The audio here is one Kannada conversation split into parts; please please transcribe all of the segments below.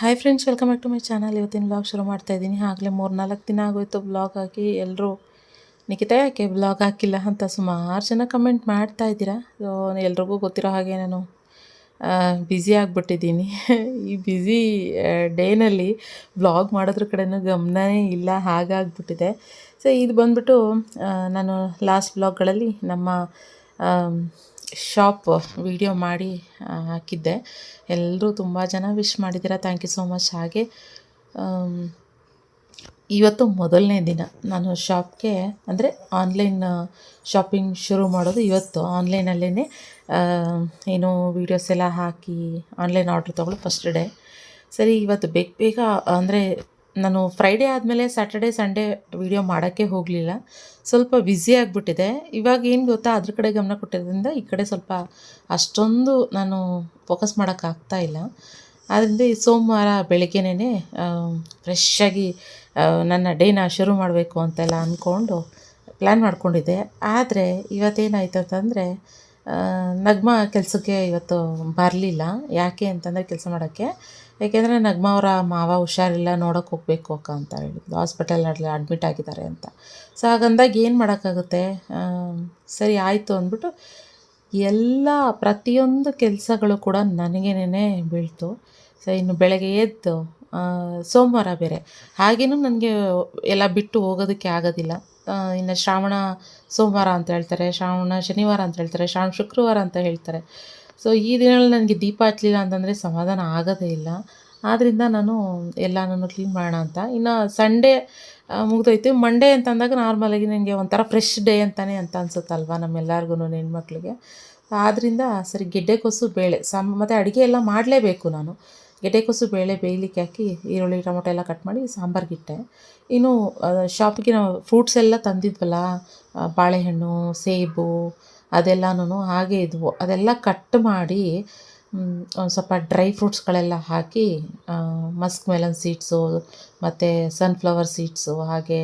Hi friends welcome back to my channel ಇವತ್ತಿನ ಬ್ಲಾಗ್ ಶುರು ಮಾಡ್ತಾ ಇದ್ದೀನಿ. ಆಗಲೇ ಮೂರು ನಾಲ್ಕು ದಿನ ಆಗೋಯ್ತು ಬ್ಲಾಗ್ ಹಾಕಿ ಎಲ್ಲರೂ ನಿಖಿತ ಯಾಕೆ ಬ್ಲಾಗ್ ಹಾಕಿಲ್ಲ ಅಂತ ಸುಮಾರು ಜನ ಕಮೆಂಟ್ ಮಾಡ್ತಾ ಇದ್ದೀರಾ? ಸೊ ಎಲ್ರಿಗೂ ಗೊತ್ತಿರೋ ಹಾಗೆ ನಾನು ಬ್ಯುಸಿ ಆಗಿಬಿಟ್ಟಿದ್ದೀನಿ. ಈ ಬ್ಯುಸಿ ಡೇನಲ್ಲಿ ಬ್ಲಾಗ್ ಮಾಡೋದ್ರ ಕಡೆನೂ ಗಮನವೇ ಇಲ್ಲ, ಹಾಗಾಗ್ಬಿಟ್ಟಿದೆ. ಸೊ ಇದು ಬಂದ್ಬಿಟ್ಟು ನಾನು ಲಾಸ್ಟ್ ಬ್ಲಾಗ್ಗಳಲ್ಲಿ ನಮ್ಮ ಶಾಪ್ ವಿಡಿಯೋ ಮಾಡಿ ಹಾಕಿದ್ದೆ. ಎಲ್ಲರೂ ತುಂಬ ಜನ ವಿಶ್ ಮಾಡಿದ್ದೀರಾ? ಥ್ಯಾಂಕ್ ಯು ಸೋ ಮಚ್ ಹಾಗೆ ಇವತ್ತು ಮೊದಲನೇ ದಿನ ನಾನು ಶಾಪ್ಗೆ ಅಂದರೆ ಆನ್ಲೈನ್ ಶಾಪಿಂಗ್ ಶುರು ಮಾಡೋದು ಇವತ್ತು. ಆನ್ಲೈನಲ್ಲೇ ಏನು ವೀಡಿಯೋಸ್ ಎಲ್ಲ ಹಾಕಿ ಆನ್ಲೈನ್ ಆರ್ಡ್ರ್ ತೊಗೊಳ್ಳೋ ಫಸ್ಟ್ ಡೇ ಸರಿ, ಇವತ್ತು ಬೇಗ ಬೇಗ, ಅಂದರೆ ನಾನು ಫ್ರೈಡೇ ಆದಮೇಲೆ ಸ್ಯಾಟರ್ಡೇ ಸಂಡೇ ವೀಡಿಯೋ ಮಾಡೋಕ್ಕೆ ಹೋಗಲಿಲ್ಲ. ಸ್ವಲ್ಪ ಬ್ಯುಸಿ ಆಗಿಬಿಟ್ಟಿದೆ. ಇವಾಗ ಏನು ಗೊತ್ತಾ, ಅದ್ರ ಕಡೆ ಗಮನ ಕೊಟ್ಟಿರೋದ್ರಿಂದ ಈ ಕಡೆ ಸ್ವಲ್ಪ ಅಷ್ಟೊಂದು ನಾನು ಫೋಕಸ್ ಮಾಡೋಕ್ಕಾಗ್ತಾ ಇಲ್ಲ. ಆದ್ದರಿಂದ ಈ ಸೋಮವಾರ ಬೆಳಗ್ಗೆನೇ ಫ್ರೆಶ್ಶಾಗಿ ನನ್ನ ಡೇನ ಶುರು ಮಾಡಬೇಕು ಅಂತೆಲ್ಲ ಅಂದ್ಕೊಂಡು ಪ್ಲ್ಯಾನ್ ಮಾಡ್ಕೊಂಡಿದ್ದೆ. ಆದರೆ ಇವತ್ತೇನಾಯಿತು ಅಂತಂದರೆ ನಗ್ಮ ಕೆಲಸಕ್ಕೆ ಇವತ್ತು ಬರಲಿಲ್ಲ. ಯಾಕೆ ಅಂತಂದರೆ ಕೆಲಸ ಮಾಡೋಕ್ಕೆ. ಯಾಕೆಂದರೆ ನಗ್ಮ ಅವರ ಮಾವ ಹುಷಾರಿಲ್ಲ, ನೋಡೋಕೆ ಹೋಗಬೇಕು ಅಕ್ಕ ಅಂತ ಹೇಳಿದ್ಲು ಹಾಸ್ಪಿಟಲಲ್ಲಿ ಅಡ್ಮಿಟ್ ಆಗಿದ್ದಾರೆ ಅಂತ. ಸೊ ಹಾಗಂದಾಗ ಏನು ಮಾಡೋಕ್ಕಾಗುತ್ತೆ? ಸರಿ ಆಯಿತು ಅಂದ್ಬಿಟ್ಟು ಎಲ್ಲ, ಪ್ರತಿಯೊಂದು ಕೆಲಸಗಳು ಕೂಡ ನನಗೇನೆ ಬೀಳ್ತು. ಸೊ ಇನ್ನು ಬೆಳಗ್ಗೆ ಎದ್ದು ಸೋಮವಾರ ಬೇರೆ. ಹಾಗೇನೂ ನನಗೆ ಎಲ್ಲ ಬಿಟ್ಟು ಹೋಗೋದಕ್ಕೆ ಆಗೋದಿಲ್ಲ. ಇನ್ನು ಶ್ರಾವಣ ಸೋಮವಾರ ಅಂತ ಹೇಳ್ತಾರೆ, ಶ್ರಾವಣ ಶನಿವಾರ ಅಂತ ಹೇಳ್ತಾರೆ, ಶ್ರಾವಣ ಶುಕ್ರವಾರ ಅಂತ ಹೇಳ್ತಾರೆ. ಸೊ ಈ ದಿನಗಳಲ್ಲಿ ನನಗೆ ದೀಪ ಹಚ್ಚಲಿಲ್ಲ ಅಂತಂದರೆ ಸಮಾಧಾನ ಆಗೋದೇ ಇಲ್ಲ. ಆದ್ದರಿಂದ ನಾನು ಎಲ್ಲನೂ ಕ್ಲೀನ್ ಮಾಡೋಣ ಅಂತ. ಇನ್ನು ಸಂಡೇ ಮುಗ್ದೋಯ್ತು. ಮಂಡೇ ಅಂತಂದಾಗ ನಾರ್ಮಲಾಗಿ ನನಗೆ ಒಂಥರ ಫ್ರೆಶ್ ಡೇ ಅಂತಲೇ ಅಂತ ಅನ್ಸುತ್ತಲ್ವ ನಮ್ಮೆಲ್ಲರಿಗೂ ಹೆಣ್ಮಕ್ಳಿಗೆ. ಆದ್ದರಿಂದ ಸರಿ ಗೆಡ್ಡೆಕೋಸು ಬೇಳೆ. ಸಮ್, ಮತ್ತು ಅಡುಗೆ ಎಲ್ಲ ಮಾಡಲೇಬೇಕು ನಾನು. ಗೆಡ್ಡೆಕೋಸು ಬೇಳೆ ಬೇಯಲಿಕ್ಕೆ ಹಾಕಿ, ಈರುಳ್ಳಿ, ಟೊಮೊಟೊ ಎಲ್ಲ ಕಟ್ ಮಾಡಿ ಸಾಂಬಾರ್ಗಿಟ್ಟೆ. ಇನ್ನು ಶಾಪಿಗೆ ನಾವು ಫ್ರೂಟ್ಸ್ ಎಲ್ಲ ತಂದಿದ್ವಲ್ಲ ಬಾಳೆಹಣ್ಣು, ಸೇಬು ಅದೆಲ್ಲನೂ ಹಾಗೆ ಇದ್ವು. ಅದೆಲ್ಲ ಕಟ್ ಮಾಡಿ ಒಂದು ಸ್ವಲ್ಪ ಡ್ರೈ ಫ್ರೂಟ್ಸ್ಗಳೆಲ್ಲ ಹಾಕಿ ಮಸ್ಕ್ ಮೆಲನ್ ಸೀಡ್ಸು ಮತ್ತು ಸನ್ಫ್ಲವರ್ ಸೀಡ್ಸು ಹಾಗೆ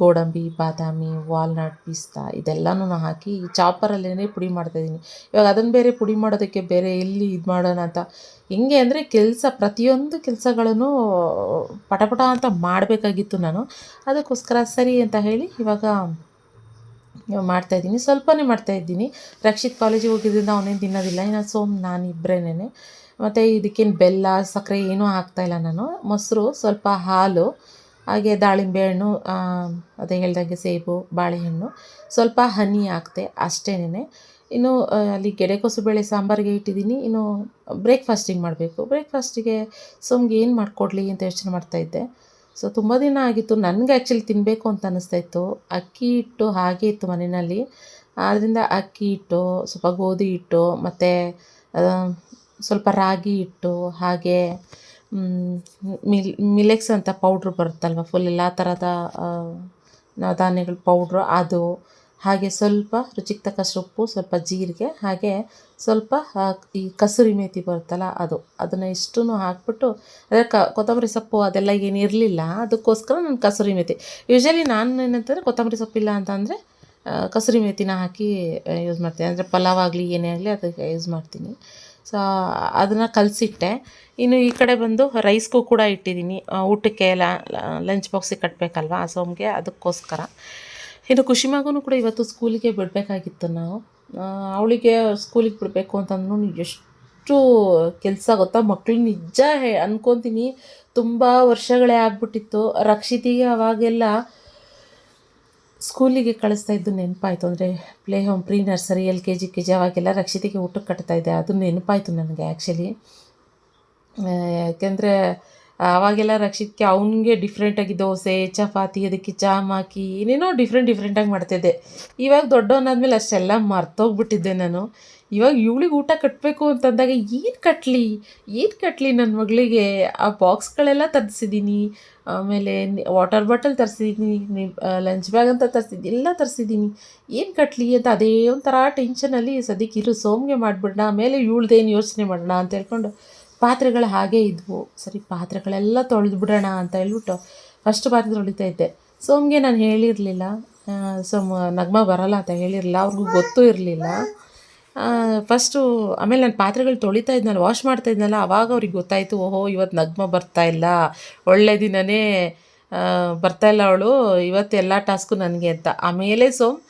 ಗೋಡಂಬಿ, ಬಾದಾಮಿ ವಾಲ್ನಟ್ ಪಿಸ್ತಾ ಇದೆಲ್ಲನೂ ಹಾಕಿ ಚಾಪರಲ್ಲೇ ಪುಡಿ ಮಾಡ್ತಾಯಿದ್ದೀನಿ ಇವಾಗ ಅದನ್ನು ಬೇರೆ ಪುಡಿ ಮಾಡೋದಕ್ಕೆ ಬೇರೆ ಎಲ್ಲಿ ಇದು ಮಾಡೋಣ ಅಂತ. ಹೆಂಗೆ ಅಂದರೆ ಕೆಲಸ, ಪ್ರತಿಯೊಂದು ಕೆಲಸಗಳನ್ನು ಪಟಪಟ ಅಂತ ಮಾಡಬೇಕಾಗಿತ್ತು ನಾನು. ಅದಕ್ಕೋಸ್ಕರ ಸರಿ ಅಂತ ಹೇಳಿ ಇವಾಗ ಮಾಡ್ತಾಯಿದ್ದೀನಿ ಸ್ವಲ್ಪನೇ ಮಾಡ್ತಾಯಿದ್ದೀನಿ ರಕ್ಷಿತ್ ಕಾಲೇಜಿಗೆ ಹೋಗಿದ್ದರಿಂದ ಅವನೇನು ತಿನ್ನೋದಿಲ್ಲ. ಇನ್ನು ಸೋಮ್ ನಾನು ಇಬ್ಬರೇನೆ ಮತ್ತು ಇದಕ್ಕೇನು ಬೆಲ್ಲ, ಸಕ್ಕರೆ ಏನೂ ಹಾಕ್ತಾಯಿಲ್ಲ ನಾನು. ಮೊಸರು, ಸ್ವಲ್ಪ ಹಾಲು, ಹಾಗೆ ದಾಳಿಂಬೆ ಹಣ್ಣು ಅದೇ ಹೇಳ್ದಂಗೆ ಸೇಬು, ಬಾಳೆಹಣ್ಣು. ಸ್ವಲ್ಪ ಹನಿ ಹಾಕ್ತೆ ಅಷ್ಟೇನೆ ಇನ್ನು ಅಲ್ಲಿ ಗೆಡೆಕೋಸು ಬೇಳೆ ಸಾಂಬಾರಿಗೆ ಇಟ್ಟಿದ್ದೀನಿ. ಇನ್ನು ಬ್ರೇಕ್ಫಾಸ್ಟಿಗೆ ಮಾಡಬೇಕು. ಬ್ರೇಕ್ಫಾಸ್ಟಿಗೆ ಸೋಮ್ಗೆ ಏನು ಮಾಡಿಕೊಡ್ಲಿ ಅಂತ ಯೋಚನೆ ಮಾಡ್ತಾಯಿದ್ದೆ ಸೊ ತುಂಬ ದಿನ ಆಗಿತ್ತು. ನನಗೆ ಆ್ಯಕ್ಚುಲಿ ತಿನ್ನಬೇಕು ಅಂತ ಅನ್ನಿಸ್ತಾ ಇತ್ತು. ಅಕ್ಕಿ ಹಿಟ್ಟು ಹಾಗೆ ಇತ್ತು ಮನೆಯಲ್ಲಿ. ಆದ್ದರಿಂದ ಅಕ್ಕಿ ಹಿಟ್ಟು, ಸ್ವಲ್ಪ ಗೋಧಿ ಹಿಟ್ಟು, ಮತ್ತು ಸ್ವಲ್ಪ ರಾಗಿ ಹಿಟ್ಟು, ಹಾಗೆ ಮಿಲ್, ಮಿಲೆಕ್ಸ್ ಅಂತ ಪೌಡ್ರ್ ಬರುತ್ತಲ್ವ? ಫುಲ್ ಎಲ್ಲ ಥರದ ಧಾನ್ಯಗಳು ಪೌಡ್ರು, ಅದು. ಹಾಗೆ ಸ್ವಲ್ಪ ರುಚಿಗೆ ತಕ್ಕ ಸೊಪ್ಪು ಸ್ವಲ್ಪ ಜೀರಿಗೆ, ಹಾಗೆ ಸ್ವಲ್ಪ ಈ ಕಸೂರಿ ಮೇಥಿ ಬರುತ್ತಲ್ಲ ಅದು, ಅದನ್ನು ಇಷ್ಟೂ ಹಾಕ್ಬಿಟ್ಟು, ಅದೇ ಕೊತ್ತಂಬರಿ ಸೊಪ್ಪು ಅದೆಲ್ಲ ಏನು ಇರಲಿಲ್ಲ, ಅದಕ್ಕೋಸ್ಕರ ನಾನು ಕಸೂರಿ ಮೇಥಿ ಯೂಶ್ವಲಿ ನಾನು ಏನಂತಂದರೆ ಕೊತ್ತಂಬರಿ ಸೊಪ್ಪಿಲ್ಲ ಅಂತಂದರೆ ಕಸೂರಿ ಮೇಥಿನ ಹಾಕಿ ಯೂಸ್ ಮಾಡ್ತೀನಿ. ಅಂದರೆ ಪಲಾವ್ ಆಗಲಿ, ಏನೇ ಆಗಲಿ ಅದಕ್ಕೆ ಯೂಸ್ ಮಾಡ್ತೀನಿ. ಸೊ ಅದನ್ನು ಕಲಸಿಟ್ಟೆ. ಇನ್ನು ಈ ಕಡೆ ಬಂದು ರೈಸ್ಗೂ ಕೂಡ ಇಟ್ಟಿದ್ದೀನಿ. ಊಟಕ್ಕೆ ಊಟಕ್ಕೆ ಲಂಚ್ ಬಾಕ್ಸಿಗೆ ಕಟ್ಟಬೇಕಲ್ವ ಸೋಮ್ಗೆ ಅದಕ್ಕೋಸ್ಕರ. ಇನ್ನು ಖುಷಿಮಾಗೂ ಕೂಡ ಇವತ್ತು ಸ್ಕೂಲಿಗೆ ಬಿಡಬೇಕಾಗಿತ್ತು ನಾವು. ಅವಳಿಗೆ ಸ್ಕೂಲಿಗೆ ಬಿಡಬೇಕು ಅಂತಂದ್ರೂ ಎಷ್ಟು ಕೆಲಸ ಗೊತ್ತಾ? ಮಕ್ಕಳು ನಿಜ ಹೇ, ಅನ್ಕೊತೀನಿ. ತುಂಬ ವರ್ಷಗಳೇ ಆಗಿಬಿಟ್ಟಿತ್ತು. ರಕ್ಷಿತಿಗೆ ಅವಾಗೆಲ್ಲ ಸ್ಕೂಲಿಗೆ ಕಳಿಸ್ತಾ ಇದ್ದು ನೆನಪಾಯಿತು. ಅಂದರೆ play home pre nursery L K G K G ಅವಾಗೆಲ್ಲ ರಕ್ಷಿತಿಗೆ ಊಟಕ್ಕೆ ಕಟ್ತಾ ಇದ್ದೆ. ಅದು ನೆನಪಾಯಿತು ನನಗೆ ಆ್ಯಕ್ಚುಲಿ ಯಾಕೆಂದರೆ ಆವಾಗೆಲ್ಲ ರಕ್ಷಿತ್ಗೆ ಅವನಿಗೆ ಡಿಫ್ರೆಂಟಾಗಿ ದೋಸೆ, ಚಪಾತಿ, ಅದಕ್ಕೆ ಜಾಮ್ ಹಾಕಿ ಏನೇನೋ ಡಿಫ್ರೆಂಟ್ ಡಿಫ್ರೆಂಟಾಗಿ ಮಾಡ್ತಿದ್ದೆ. ಇವಾಗ ದೊಡ್ಡವನಾದ್ಮೇಲೆ ಅಷ್ಟೆಲ್ಲ ಮರ್ತೋಗ್ಬಿಟ್ಟಿದ್ದೆ ನಾನು. ಇವಾಗ ಇವಳಿಗೆ ಊಟ ಕಟ್ಟಬೇಕು ಅಂತಂದಾಗ ಏನು ಕಟ್ಟಲಿ ಏನು ಕಟ್ಟಲಿ ನನ್ನ ಮಗಳಿಗೆ? ಆ ಬಾಕ್ಸ್ಗಳೆಲ್ಲ ತರಿಸಿದ್ದೀನಿ ಆಮೇಲೆ ವಾಟರ್ ಬಾಟಲ್ ತರಿಸಿದ್ದೀನಿ ಲಂಚ್ ಬ್ಯಾಗ್ ಅಂತ ತರಿಸಿದ್ದೀನಿ ಎಲ್ಲ ತರಿಸಿದ್ದೀನಿ ಏನು ಕಟ್ಟಲಿ ಅಂತ ಅದೇ ಒಂಥರ ಟೆನ್ಷನಲ್ಲಿ ಸದ್ಯಕ್ಕೆ ಇರು, ಸೋಮ್ಗೆ ಮಾಡಿಬಿಡೋಣ ಆಮೇಲೆ ಇವಳ್ದೇನು ಯೋಚನೆ ಮಾಡೋಣ ಅಂತ ಹೇಳ್ಕೊಂಡು ಪಾತ್ರೆಗಳು ಹಾಗೇ ಇದ್ವು. ಸರಿ ಪಾತ್ರೆಗಳೆಲ್ಲ ತೊಳೆದು ಬಿಡೋಣ ಅಂತ ಹೇಳ್ಬಿಟ್ಟು ಫಸ್ಟ್ ಪಾತ್ರೆ ತೊಳಿತಾ ಇದ್ದೆ. ಸೋಮ್ಗೆ ನಾನು ಹೇಳಿರಲಿಲ್ಲ. ಸೋಮ್ ನಗ್ಮ ಬರಲ್ಲ ಅಂತ ಹೇಳಿರಲಿಲ್ಲ. ಅವ್ರಿಗೂ ಗೊತ್ತೂ ಇರಲಿಲ್ಲ. ಫಸ್ಟು ಆಮೇಲೆ ನಾನು ಪಾತ್ರೆಗಳು ತೊಳಿತಾ ಇದ್ನಲ್ಲ ವಾಶ್ ಮಾಡ್ತಾ ಇದ್ನಲ್ಲ ಅವಾಗ ಅವ್ರಿಗೆ ಗೊತ್ತಾಯಿತು ಓಹೋ ಇವತ್ತು ನಗ್ಮ ಬರ್ತಾ ಇಲ್ಲ. ಒಳ್ಳೆ ದಿನನೇ ಆ, ಬರ್ತಾ ಇಲ್ಲ ಅವಳು. ಇವತ್ತು ಎಲ್ಲ ಟಾಸ್ಕು ನನಗೆ ಅಂತ. ಆಮೇಲೆ ಸೊ ಒಂದ್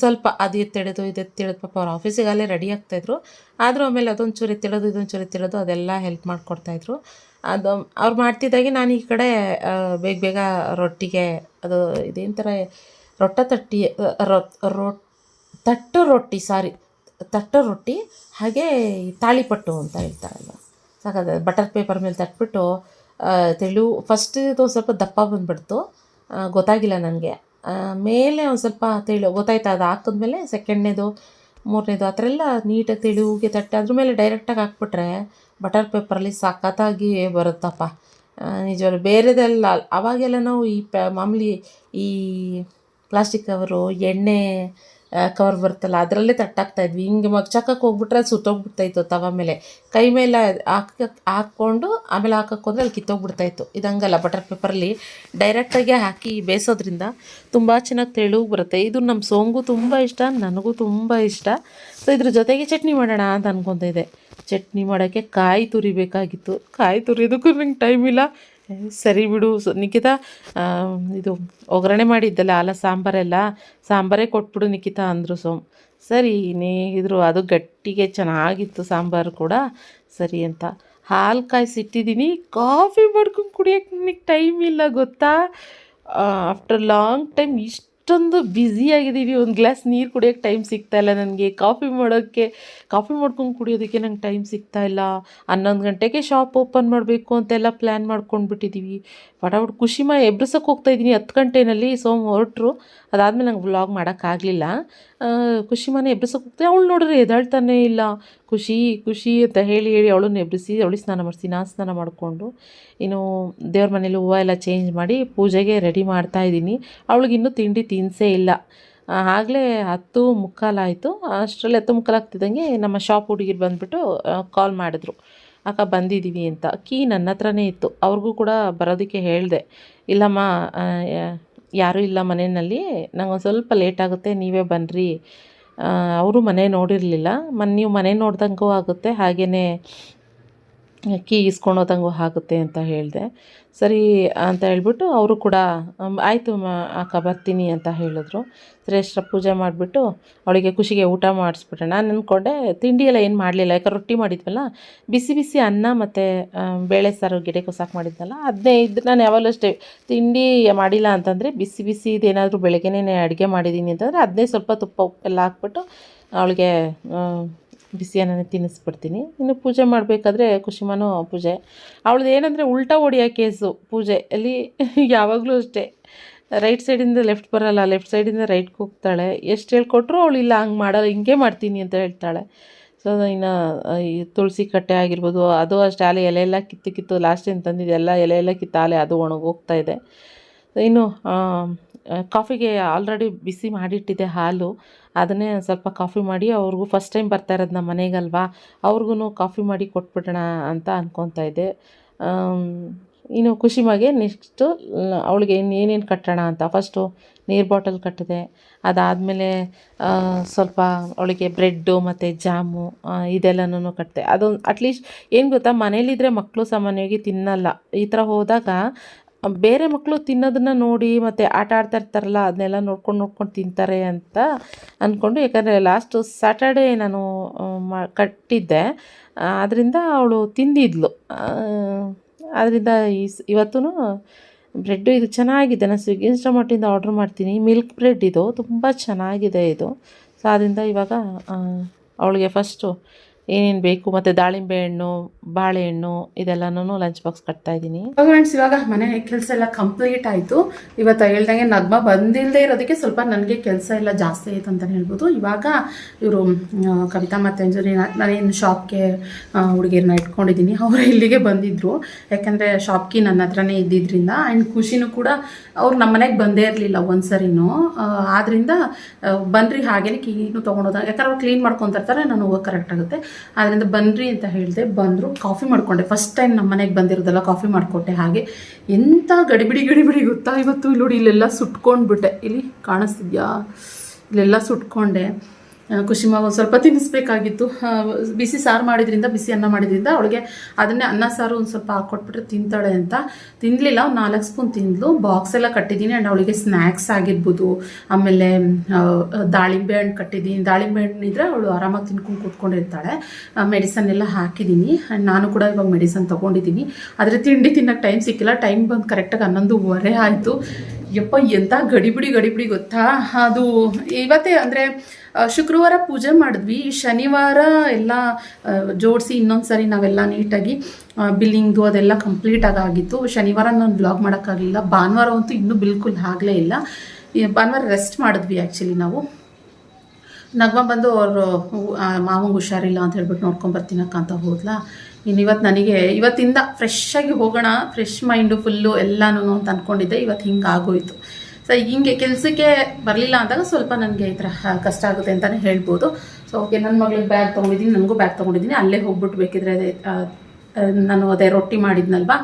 ಸ್ವಲ್ಪ ಅದು ಎತ್ತಿಡೋದು ಇದು ಎತ್ತಿಡೋದು ಪಾಪ ಅವ್ರು ಆಫೀಸಿಗೆ ಅಲ್ಲೇ ರೆಡಿ ಆಗ್ತಾಯಿದ್ರು ಆದರೂ ಆಮೇಲೆ ಅದೊಂದು ಚೂರು ಎತ್ತಿಡೋದು ಇದೊಂದು ಚೂರು ಎತ್ತಿಡೋದು ಅದೆಲ್ಲ ಹೆಲ್ಪ್ ಮಾಡಿಕೊಡ್ತಾಯಿದ್ರು ಅದು ಅವ್ರು ಮಾಡ್ತಿದ್ದಾಗೆ ನಾನು ಈ ಕಡೆ ಬೇಗ ಬೇಗ ರೊಟ್ಟಿಗೆ, ಅದು ಇದೇನು ಥರ ರೊಟ್ಟ ತಟ್ಟಿ ರೊ ತಟ್ಟು ರೊಟ್ಟಿ, ಸಾರಿ, ತಟ್ಟು ರೊಟ್ಟಿ, ಹಾಗೆ ತಾಳಿಪಟ್ಟು ಅಂತ ಹೇಳ್ತಾರಲ್ಲ. ಸಾಕಾದ ಬಟರ್ ಪೇಪರ್ ಮೇಲೆ ತಟ್ಬಿಟ್ಟು ತೆಳು ಫಸ್ಟ್ ಇದು ಸ್ವಲ್ಪ ದಪ್ಪ ಬಂದ್ಬಿಡ್ತು. ಗೊತ್ತಾಗಿಲ್ಲ ನನಗೆ. ಮೇಲೆ ಒಂದು ಸ್ವಲ್ಪ ತೆಳು ಗೊತ್ತಾಯ್ತಾ ಅದು ಹಾಕಿದ್ಮೇಲೆ ಸೆಕೆಂಡ್ನೇದು ಮೂರನೇದು ಆ ಥರ ಎಲ್ಲ ನೀಟಾಗಿ ತೆಳುವಿಗೆ ತಟ್ಟೆ, ಅದ್ರ ಮೇಲೆ ಡೈರೆಕ್ಟಾಗಿ ಹಾಕ್ಬಿಟ್ರೆ ಬಟರ್ ಪೇಪರಲ್ಲಿ ಸಖತ್ತಾಗಿ ಬರುತ್ತಪ್ಪ. ನಿಜವಾಗ್ಲೂ ಬೇರೆದೆಲ್ಲ ಅವಾಗೆಲ್ಲ ನಾವು ಈ ಪ, ಮಾಮೂಲಿ ಈ ಪ್ಲಾಸ್ಟಿಕ್ ಕವರು ಎಣ್ಣೆ ಕವರ್ ಬರುತ್ತಲ್ಲ ಅದರಲ್ಲೇ ತಟ್ಟಾಕ್ತಾ ಇದ್ವಿ. ಹಿಂಗೆ ಮಗ್ಚಾಕಕ್ಕೆ ಹೋಗ್ಬಿಟ್ರೆ ಸುತ್ತೋಗ್ಬಿಡ್ತಾಯಿತ್ತು ತವ ಮೇಲೆ. ಕೈ ಮೇಲೆ ಹಾಕಕ್ಕೆ ಹಾಕ್ಕೊಂಡು ಆಮೇಲೆ ಹಾಕಕ್ಕೆ ಹೋದ್ರೆ ಅಲ್ಲಿ ಕಿತ್ತೋಗ್ಬಿಡ್ತಾಯಿತ್ತು ಇದಂಗಲ್ಲ ಬಟರ್ ಪೇಪರಲ್ಲಿ ಡೈರೆಕ್ಟಾಗಿ ಹಾಕಿ ಬೇಯಿಸೋದ್ರಿಂದ ತುಂಬ ಚೆನ್ನಾಗಿ ತೆಳುಗೆ ಬರುತ್ತೆ. ಇದು ನಮ್ಮ ಸೋಂಗು ತುಂಬ ಇಷ್ಟ, ನನಗೂ ತುಂಬ ಇಷ್ಟ. ಸೊ ಇದ್ರ ಜೊತೆಗೆ ಚಟ್ನಿ ಮಾಡೋಣ ಅಂತ ಅನ್ಕೊತಾ ಇದ್ದೆ. ಚಟ್ನಿ ಮಾಡೋಕ್ಕೆ ಕಾಯಿ ತುರಿಬೇಕಾಗಿತ್ತು. ಕಾಯಿ ತುರಿಯೋದಕ್ಕೂ ನಂಗೆ ಟೈಮ್ ಇಲ್ಲ. ಸರಿ ಬಿಡು. ನಿಖಿತ ಇದು ಒಗ್ಗರಣೆ ಮಾಡಿದ್ದಲ್ಲ, ಅಲ್ಲ, ಸಾಂಬಾರೆಲ್ಲ, ಸಾಂಬಾರೇ ಕೊಟ್ಬಿಡು ನಿಖಿತ ಅಂದರು ಸೋಮ್ ಸರಿ ಇದ್ರು ಅದು ಗಟ್ಟಿಗೆ ಚೆನ್ನಾಗಿತ್ತು ಸಾಂಬಾರು ಕೂಡ. ಸರಿ ಅಂತ. ಹಾಲು ಕಾಯಿಸಿಟ್ಟಿದ್ದೀನಿ ಕಾಫಿ ಮಾಡ್ಕೊಂಡು ಕುಡಿಯೋಕ್ಕೆ ನನಗೆ ಟೈಮ್ ಇಲ್ಲ, ಗೊತ್ತಾ? ಆಫ್ಟರ್ ಲಾಂಗ್ ಟೈಮ್ ಇಷ್ಟೊಂದು ಬ್ಯುಸಿಯಾಗಿದ್ದೀವಿ ಒಂದು ಗ್ಲಾಸ್ ನೀರು ಕುಡಿಯೋಕ್ಕೆ ಟೈಮ್ ಸಿಗ್ತಾ ಇಲ್ಲ ನನಗೆ. ಕಾಫಿ ಮಾಡೋಕ್ಕೆ ಕಾಫಿ ಮಾಡ್ಕೊಂಡು ಕುಡಿಯೋದಕ್ಕೆ ನಂಗೆ ಟೈಮ್ ಸಿಗ್ತಾ ಇಲ್ಲ. ಹನ್ನೊಂದು ಗಂಟೆಗೆ ಶಾಪ್ ಓಪನ್ ಮಾಡಬೇಕು ಅಂತೆಲ್ಲ ಪ್ಲ್ಯಾನ್ ಮಾಡ್ಕೊಂಡ್ಬಿಟ್ಟಿದ್ದೀವಿ ಫಟಾಫಟ್ ಖುಷಿಮ ಎಬ್ರಿಸೋಕೆ ಹೋಗ್ತಾ ಇದ್ದೀನಿ ಹತ್ತು ಗಂಟೆನಲ್ಲಿ. ಸೋಮ್ ಹೊರಟರು. ಅದಾದಮೇಲೆ ನಂಗೆ ವ್ಲಾಗ್ ಮಾಡೋಕ್ಕಾಗಲಿಲ್ಲ ಖುಷಿಮನೆ ಎಬ್ಬಿಸೋಕೆ ಹೋಗ್ತಾ ಅವಳು ನೋಡಿದ್ರೆ ಎದ್ದಾಳ್ತಾನೇ ಇಲ್ಲ. ಖುಷಿ ಖುಷಿ ಅಂತ ಹೇಳಿ ಹೇಳಿ ಅವಳನ್ನ ಎಬ್ಬಿಸಿ ಅವಳಿಗೆ ಸ್ನಾನ ಮಾಡಿಸಿ ನಾನು ಸ್ನಾನ ಮಾಡಿಕೊಂಡು ಇನ್ನು ದೇವ್ರ ಮನೇಲಿ ಹೂವು ಎಲ್ಲ ಚೇಂಜ್ ಮಾಡಿ ಪೂಜೆಗೆ ರೆಡಿ ಮಾಡ್ತಾ ಇದ್ದೀನಿ. ಅವಳಿಗಿನ್ನೂ ತಿಂಡಿ ತಿನ್ಸೇ ಇಲ್ಲ. ಆಗಲೇ ಹತ್ತು ಮುಕ್ಕಾಲಾಯಿತು ಅಷ್ಟರಲ್ಲಿ ಹತ್ತು ಮುಕ್ಕಾಲಾಗ್ತಿದ್ದಂಗೆ ನಮ್ಮ ಶಾಪ್ ಹುಡುಗಿರು ಬಂದುಬಿಟ್ಟು ಕಾಲ್ ಮಾಡಿದ್ರು. ಅಕ್ಕ, ಬಂದಿದ್ದೀವಿ ಅಂತ. ಕೀ ನನ್ನ ಹತ್ರನೇ ಇತ್ತು. ಅವ್ರಿಗೂ ಕೂಡ ಬರೋದಕ್ಕೆ ಹೇಳಿದೆ. ಇಲ್ಲಮ್ಮ ಯಾರೂ ಇಲ್ಲ ಮನೆಯಲ್ಲಿ. ನಂಗೆ ಒಂದು ಸ್ವಲ್ಪ ಲೇಟ್ ಆಗುತ್ತೆ, ನೀವೇ ಬನ್ನಿರಿ ಅವರು ಮನೆ ನೋಡಿರಲಿಲ್ಲ. ಮನ್, ನೀವು ಮನೆ ನೋಡ್ದಂಗೂ ಆಗುತ್ತೆ ಹಾಗೆಯೇ ಕೀ ಇಸ್ಕೊಂಡೋದಂಗೂ ಆಗುತ್ತೆ ಅಂತ ಹೇಳಿದೆ. ಸರಿ ಅಂತ ಹೇಳ್ಬಿಟ್ಟು ಅವರು ಕೂಡ "ಅಮ್, ಆಯಿತು ಅಕ್ಕ ಬರ್ತೀನಿ ಅಂತ ಹೇಳಿದ್ರು. ಶ್ರೇಷ್ಠ ಪೂಜೆ ಮಾಡಿಬಿಟ್ಟು ಅವಳಿಗೆ ಖುಷಿಗೆ ಊಟ ಮಾಡಿಸ್ಬಿಟ್ಟೆ ನಾನು ಅಂದ್ಕೊಂಡೆ ತಿಂಡಿ ಎಲ್ಲ ಏನು ಮಾಡಲಿಲ್ಲ. ಯಾಕಂದ್ರೆ ರೊಟ್ಟಿ ಮಾಡಿದ್ವಲ್ಲ ಬಿಸಿ ಬಿಸಿ ಅನ್ನ ಮತ್ತು ಬೇಳೆ ಸಾರು ಗಿಡಕ್ಕೆ ಸಾಕು ಮಾಡಿದ್ನಲ್ಲ ಅದನ್ನೇ ಇದ್ದು ನಾನು ಯಾವಾಗಲೂ ಅಷ್ಟೇ ತಿಂಡಿ ಮಾಡಿಲ್ಲ ಅಂತಂದರೆ ಬಿಸಿ ಬಿಸಿ ಇದೇನಾದರೂ ಬೆಳಗ್ಗೆನೇ ಅಡುಗೆ ಮಾಡಿದ್ದೀನಿ ಅಂತಂದರೆ ಅದನ್ನೇ ಸ್ವಲ್ಪ ತುಪ್ಪ ಉಪ್ಪೆಲ್ಲ ಹಾಕ್ಬಿಟ್ಟು ಅವಳಿಗೆ ಬಿಸಿ ಅನ್ನನೇ ತಿನ್ನಿಸ್ಬಿಡ್ತೀನಿ. ಇನ್ನು ಪೂಜೆ ಮಾಡಬೇಕಾದ್ರೆ ಖುಷಿಮಾನು ಪೂಜೆ. ಅವಳದ್ದು ಏನಂದರೆ ಉಲ್ಟಾ ಹೊಡಿಯೋ ಕೇಸು ಪೂಜೆ. ಅಲ್ಲಿ ಯಾವಾಗಲೂ ಅಷ್ಟೇ. ರೈಟ್ ಸೈಡಿಂದ ಲೆಫ್ಟ್ ಬರೋಲ್ಲ, ಲೆಫ್ಟ್ ಸೈಡಿಂದ ರೈಟ್ಗೆ ಹೋಗ್ತಾಳೆ. ಎಷ್ಟು ಹೇಳ್ಕೊಟ್ರು ಅವಳು ಇಲ್ಲ, ಹಂಗೆ ಮಾಡಲ್ಲ, ಹಿಂಗೆ ಮಾಡ್ತೀನಿ ಅಂತ ಹೇಳ್ತಾಳೆ. ಸೊ ಇನ್ನು ಈ ತುಳಸಿ ಕಟ್ಟೆ ಆಗಿರ್ಬೋದು, ಅದು ಅಷ್ಟೇ. ಆಲೆ ಎಲೆ ಎಲ್ಲ ಕಿತ್ತು ಕಿತ್ತು ಲಾಸ್ಟ್ ಏನು ತಂದಿದ್ದೆ ಎಲ್ಲ ಎಲೆ ಎಲ್ಲ ಕಿತ್ತಾಲೆ ಅದು ಒಣಗೋಗ್ತಾ ಇದೆ. ಇನ್ನು ಕಾಫಿಗೆ ಆಲ್ರೆಡಿ ಬಿಸಿ ಮಾಡಿಟ್ಟಿದ್ದೆ ಹಾಲು. ಅದನ್ನೇ ಸ್ವಲ್ಪ ಕಾಫಿ ಮಾಡಿ ಅವ್ರಿಗೂ ಫಸ್ಟ್ ಟೈಮ್ ಬರ್ತಾ ಇರೋದು ನಮ್ಮ ಮನೆಗಲ್ವಾ ಅವ್ರಿಗೂ ಕಾಫಿ ಮಾಡಿ ಕೊಟ್ಬಿಡೋಣ ಅಂತ ಅಂದ್ಕೊತಾ ಇದ್ದೆ. ಇನ್ನು ಇನ್ನು ಖುಷಿಮಾಗೆ ನೆಕ್ಸ್ಟು ಅವಳಿಗೆ ಏನೇನು ಕಟ್ಟೋಣ ಅಂತ. ಫಸ್ಟು ನೀರು ಬಾಟಲ್ ಕಟ್ಟಿದೆ, ಅದಾದಮೇಲೆ ಸ್ವಲ್ಪ ಅವಳಿಗೆ ಬ್ರೆಡ್ಡು ಮತ್ತು ಜಾಮು ಇದೆಲ್ಲನೂ ಕಟ್ಟಿದೆ ಅದೊಂದು ಅಟ್ಲೀಸ್ಟ್ ಏನು ಗೊತ್ತಾ ಮನೇಲಿದ್ದರೆ ಮಕ್ಕಳು ಸಾಮಾನ್ಯವಾಗಿ ತಿನ್ನಲ್ಲ. ಈ ಥರ ಹೋದಾಗ ಬೇರೆ ಮಕ್ಕಳು ತಿನ್ನೋದನ್ನ ನೋಡಿ ಮತ್ತು ಆಟ ಆಡ್ತಾ ಇರ್ತಾರಲ್ಲ, ಅದನ್ನೆಲ್ಲ ನೋಡ್ಕೊಂಡು ನೋಡ್ಕೊಂಡು ತಿಂತಾರೆ ಅಂತ ಅಂದ್ಕೊಂಡು ಯಾಕಂದರೆ ಲಾಸ್ಟು ಸ್ಯಾಟರ್ಡೇ ನಾನು ಮ, ಕಟ್ಟಿದ್ದೆ. ಆದ್ದರಿಂದ ಅವಳು ತಿಂದಿದ್ಲು. ಆದ್ದರಿಂದ ಈ ಇವತ್ತೂ ಬ್ರೆಡ್ಡು ಇದು ಚೆನ್ನಾಗಿದೆ. ನಾನು ಸ್ವಿಗ್ಗಿ ಇನ್ಸ್ಟಾಮಾರ್ಟಿಂದ ಆರ್ಡ್ರ್ ಮಾಡ್ತೀನಿ. ಮಿಲ್ಕ್ ಬ್ರೆಡ್ ಇದು. ತುಂಬ ಚೆನ್ನಾಗಿದೆ ಇದು. ಸೊ ಆದ್ದರಿಂದ ಇವಾಗ ಅವಳಿಗೆ ಫಸ್ಟು ಏನೇನು ಬೇಕು? ಮತ್ತು ದಾಳಿಂಬೆ ಹಣ್ಣು ಬಾಳೆಹಣ್ಣು ಇದೆಲ್ಲನೂ ಲಂಚ್ ಬಾಕ್ಸ್ ಕಟ್ತಾ ಇದ್ದೀನಿ. ಫ್ರೆಂಡ್ಸ್ ಇವಾಗ ಮನೆ ಕೆಲಸ ಎಲ್ಲ ಕಂಪ್ಲೀಟ್ ಆಯಿತು. ಇವತ್ತು ಹೇಳ್ದಂಗೆ ನಗ್ಮ ಬಂದಿಲ್ಲದೆ ಇರೋದಕ್ಕೆ ಸ್ವಲ್ಪ ನನಗೆ ಕೆಲಸ ಎಲ್ಲ ಜಾಸ್ತಿ ಆಯಿತು ಅಂತಲೇ ಹೇಳ್ಬೋದು. ಇವಾಗ ಇವರು ಕವಿತಾ ಮತ್ತು ಅಂಜಲಿ ನಾನೇನು ಶಾಪ್ಗೆ ಹುಡುಗಿಯರನ್ನ ಇಟ್ಕೊಂಡಿದ್ದೀನಿ. ಅವರು ಇಲ್ಲಿಗೆ ಬಂದಿದ್ದರು ಯಾಕಂದರೆ ಶಾಪ್ಗೆ ನನ್ನ ಹತ್ರನೇ ಇದ್ದಿದ್ದರಿಂದ ಆ್ಯಂಡ್ ಖುಷಿನೂ ಕೂಡ ಅವ್ರು ನಮ್ಮ ಮನೆಗೆ ಬಂದೇ ಇರಲಿಲ್ಲ ಒಂದು ಸರಿನೂ ಆದ್ದರಿಂದ ಬನ್ನಿರಿ ಹಾಗೇನೆ ಕ್ಲೀನು ತೊಗೊಂಡೋದ ಯಾಕಂದ್ರೆ ಅವ್ರು ಕ್ಲೀನ್ ಮಾಡ್ಕೊತಿರ್ತಾರೆ ನಾನು ಹೋಗೋಕೆ ಕರೆಕ್ಟ್ ಆಗುತ್ತೆ. ಆದ್ದರಿಂದ ಬನ್ನಿರಿ ಅಂತ ಹೇಳಿದೆ, ಬಂದರು, ಕಾಫಿ ಮಾಡಿಕೊಂಡೆ. ಫಸ್ಟ್ ಟೈಮ್ ನಮ್ಮ ಮನೆಗೆ ಬಂದಿರೋದಲ್ಲ ಕಾಫಿ ಮಾಡಿಕೊಟ್ಟೆ ಹಾಗೆ. ಎಂಥ ಗಡಿಬಿಡಿ ಗಡಿಬಿಡಿ ಗೊತ್ತಾ? ಇವತ್ತು ಇಲ್ಲಿ ನೋಡಿ ಇಲ್ಲೆಲ್ಲ ಸುಟ್ಕೊಂಡ್ಬಿಟ್ಟೆ. ಇಲ್ಲಿ ಕಾಣಿಸ್ತಿದ್ಯಾ? ಇಲ್ಲೆಲ್ಲ ಸುಟ್ಕೊಂಡೆ. ಕುಶಿಮಾಗ ಒಂದು ಸ್ವಲ್ಪ ತಿನ್ನಿಸ್ಬೇಕಾಗಿತ್ತು. ಬಿಸಿ ಸಾರು ಮಾಡಿದ್ರಿಂದ, ಬಿಸಿ ಅನ್ನ ಮಾಡಿದ್ರಿಂದ ಅವಳಿಗೆ ಅದನ್ನೇ ಅನ್ನ ಸಾರು ಒಂದು ಸ್ವಲ್ಪ ಹಾಕ್ಕೊಟ್ಬಿಟ್ರೆ ತಿಂತಾಳೆ ಅಂತ. ತಿನ್ನಲಿಲ್ಲ ಒಂದು ನಾಲ್ಕು ಸ್ಪೂನ್ ತಿಂದ್ಲು. ಬಾಕ್ಸ್ ಎಲ್ಲ ಕಟ್ಟಿದ್ದೀನಿ ಆ್ಯಂಡ್ ಅವಳಿಗೆ ಸ್ನ್ಯಾಕ್ಸ್ ಆಗಿರ್ಬೋದು. ಆಮೇಲೆ ದಾಳಿಂಬೆ ಹಣ್ಣು ಕಟ್ಟಿದ್ದೀನಿ. ದಾಳಿಂಬೆ ಹಣ್ಣು ಅವಳು ಆರಾಮಾಗಿ ತಿನ್ಕೊಂಡು ಕೂತ್ಕೊಂಡಿರ್ತಾಳೆ ಮೆಡಿಸನ್ ಎಲ್ಲ ಹಾಕಿದ್ದೀನಿ. ಆ್ಯಂಡ್ ನಾನು ಕೂಡ ಇವಾಗ ಮೆಡಿಸನ್ ತೊಗೊಂಡಿದ್ದೀನಿ. ಆದರೆ ತಿಂಡಿ ತಿನ್ನೋಕ್ಕೆ ಟೈಮ್ ಸಿಕ್ಕಿಲ್ಲ. ಟೈಮ್ ಬಂದು ಕರೆಕ್ಟಾಗಿ ಹನ್ನೊಂದುವರೆ ಆಯಿತು. ಯಪ್ಪ ಎಂಥ ಗಡಿಬಿಡಿ ಗಡಿಬಿಡಿ ಗೊತ್ತಾ? ಅದು ಇವತ್ತೇ ಅಂದರೆ ಶುಕ್ರವಾರ ಪೂಜೆ ಮಾಡಿದ್ವಿ. ಶನಿವಾರ ಎಲ್ಲ ಜೋಡಿಸಿ ಇನ್ನೊಂದು ಸರಿ ನಾವೆಲ್ಲ ನೀಟಾಗಿ ಬಿಲ್ಲಿಂಗ್ದು ಅದೆಲ್ಲ ಕಂಪ್ಲೀಟ್ ಆಗಿತ್ತು ಶನಿವಾರ ನಾನು ಬ್ಲಾಗ್ ಮಾಡೋಕ್ಕಾಗಲಿಲ್ಲ. ಭಾನುವಾರ ಅಂತೂ ಇನ್ನೂ ಬಿಲ್ಕುಲ್ ಆಗಲೇ ಇಲ್ಲ. ಭಾನುವಾರ ರೆಸ್ಟ್ ಮಾಡಿದ್ವಿ ಆ್ಯಕ್ಚುಲಿ ನಾವು. ನಗ್ಮ ಬಂದು ಅವರು ಮಾವಂಗೆ ಹುಷಾರಿಲ್ಲ ಅಂತ ಹೇಳ್ಬಿಟ್ಟು ನೋಡ್ಕೊಂಡು ಬರ್ತೀನಕ್ಕ ಅಂತ ಹೋದ್ಲಾ? ಇನ್ನು ಇವತ್ತು ನನಗೆ, ಇವತ್ತಿಂದ ಫ್ರೆಶ್ಶಾಗಿ ಹೋಗೋಣ ಫ್ರೆಶ್ ಮೈಂಡು ಫುಲ್ಲು ಎಲ್ಲನೂ ಅಂತ ಅಂದ್ಕೊಂಡಿದ್ದೆ ಇವತ್ತು ಹಿಂಗೆ ಆಗೋಯಿತು. ಸೊ ಹಿಂಗೆ ಕೆಲಸಕ್ಕೆ ಬರಲಿಲ್ಲ ಅಂದಾಗ ಸ್ವಲ್ಪ ನನಗೆ ಈ ಥರ ಕಷ್ಟ ಆಗುತ್ತೆ ಅಂತಲೇ ಹೇಳ್ಬೋದು. ಸೊ ಓಕೆ ನನ್ನ ಮಗಳಿಗೆ ಬ್ಯಾಗ್ ತೊಗೊಂಡಿದ್ದೀನಿ, ನನಗೂ ಬ್ಯಾಗ್ ತೊಗೊಂಡಿದ್ದೀನಿ, ಅಲ್ಲೇ ಹೋಗ್ಬಿಟ್ಟು ಬೇಕಿದ್ರೆ ನಾನು ಅದೇ ರೊಟ್ಟಿ ಮಾಡಿದ್ನಲ್ವಾ?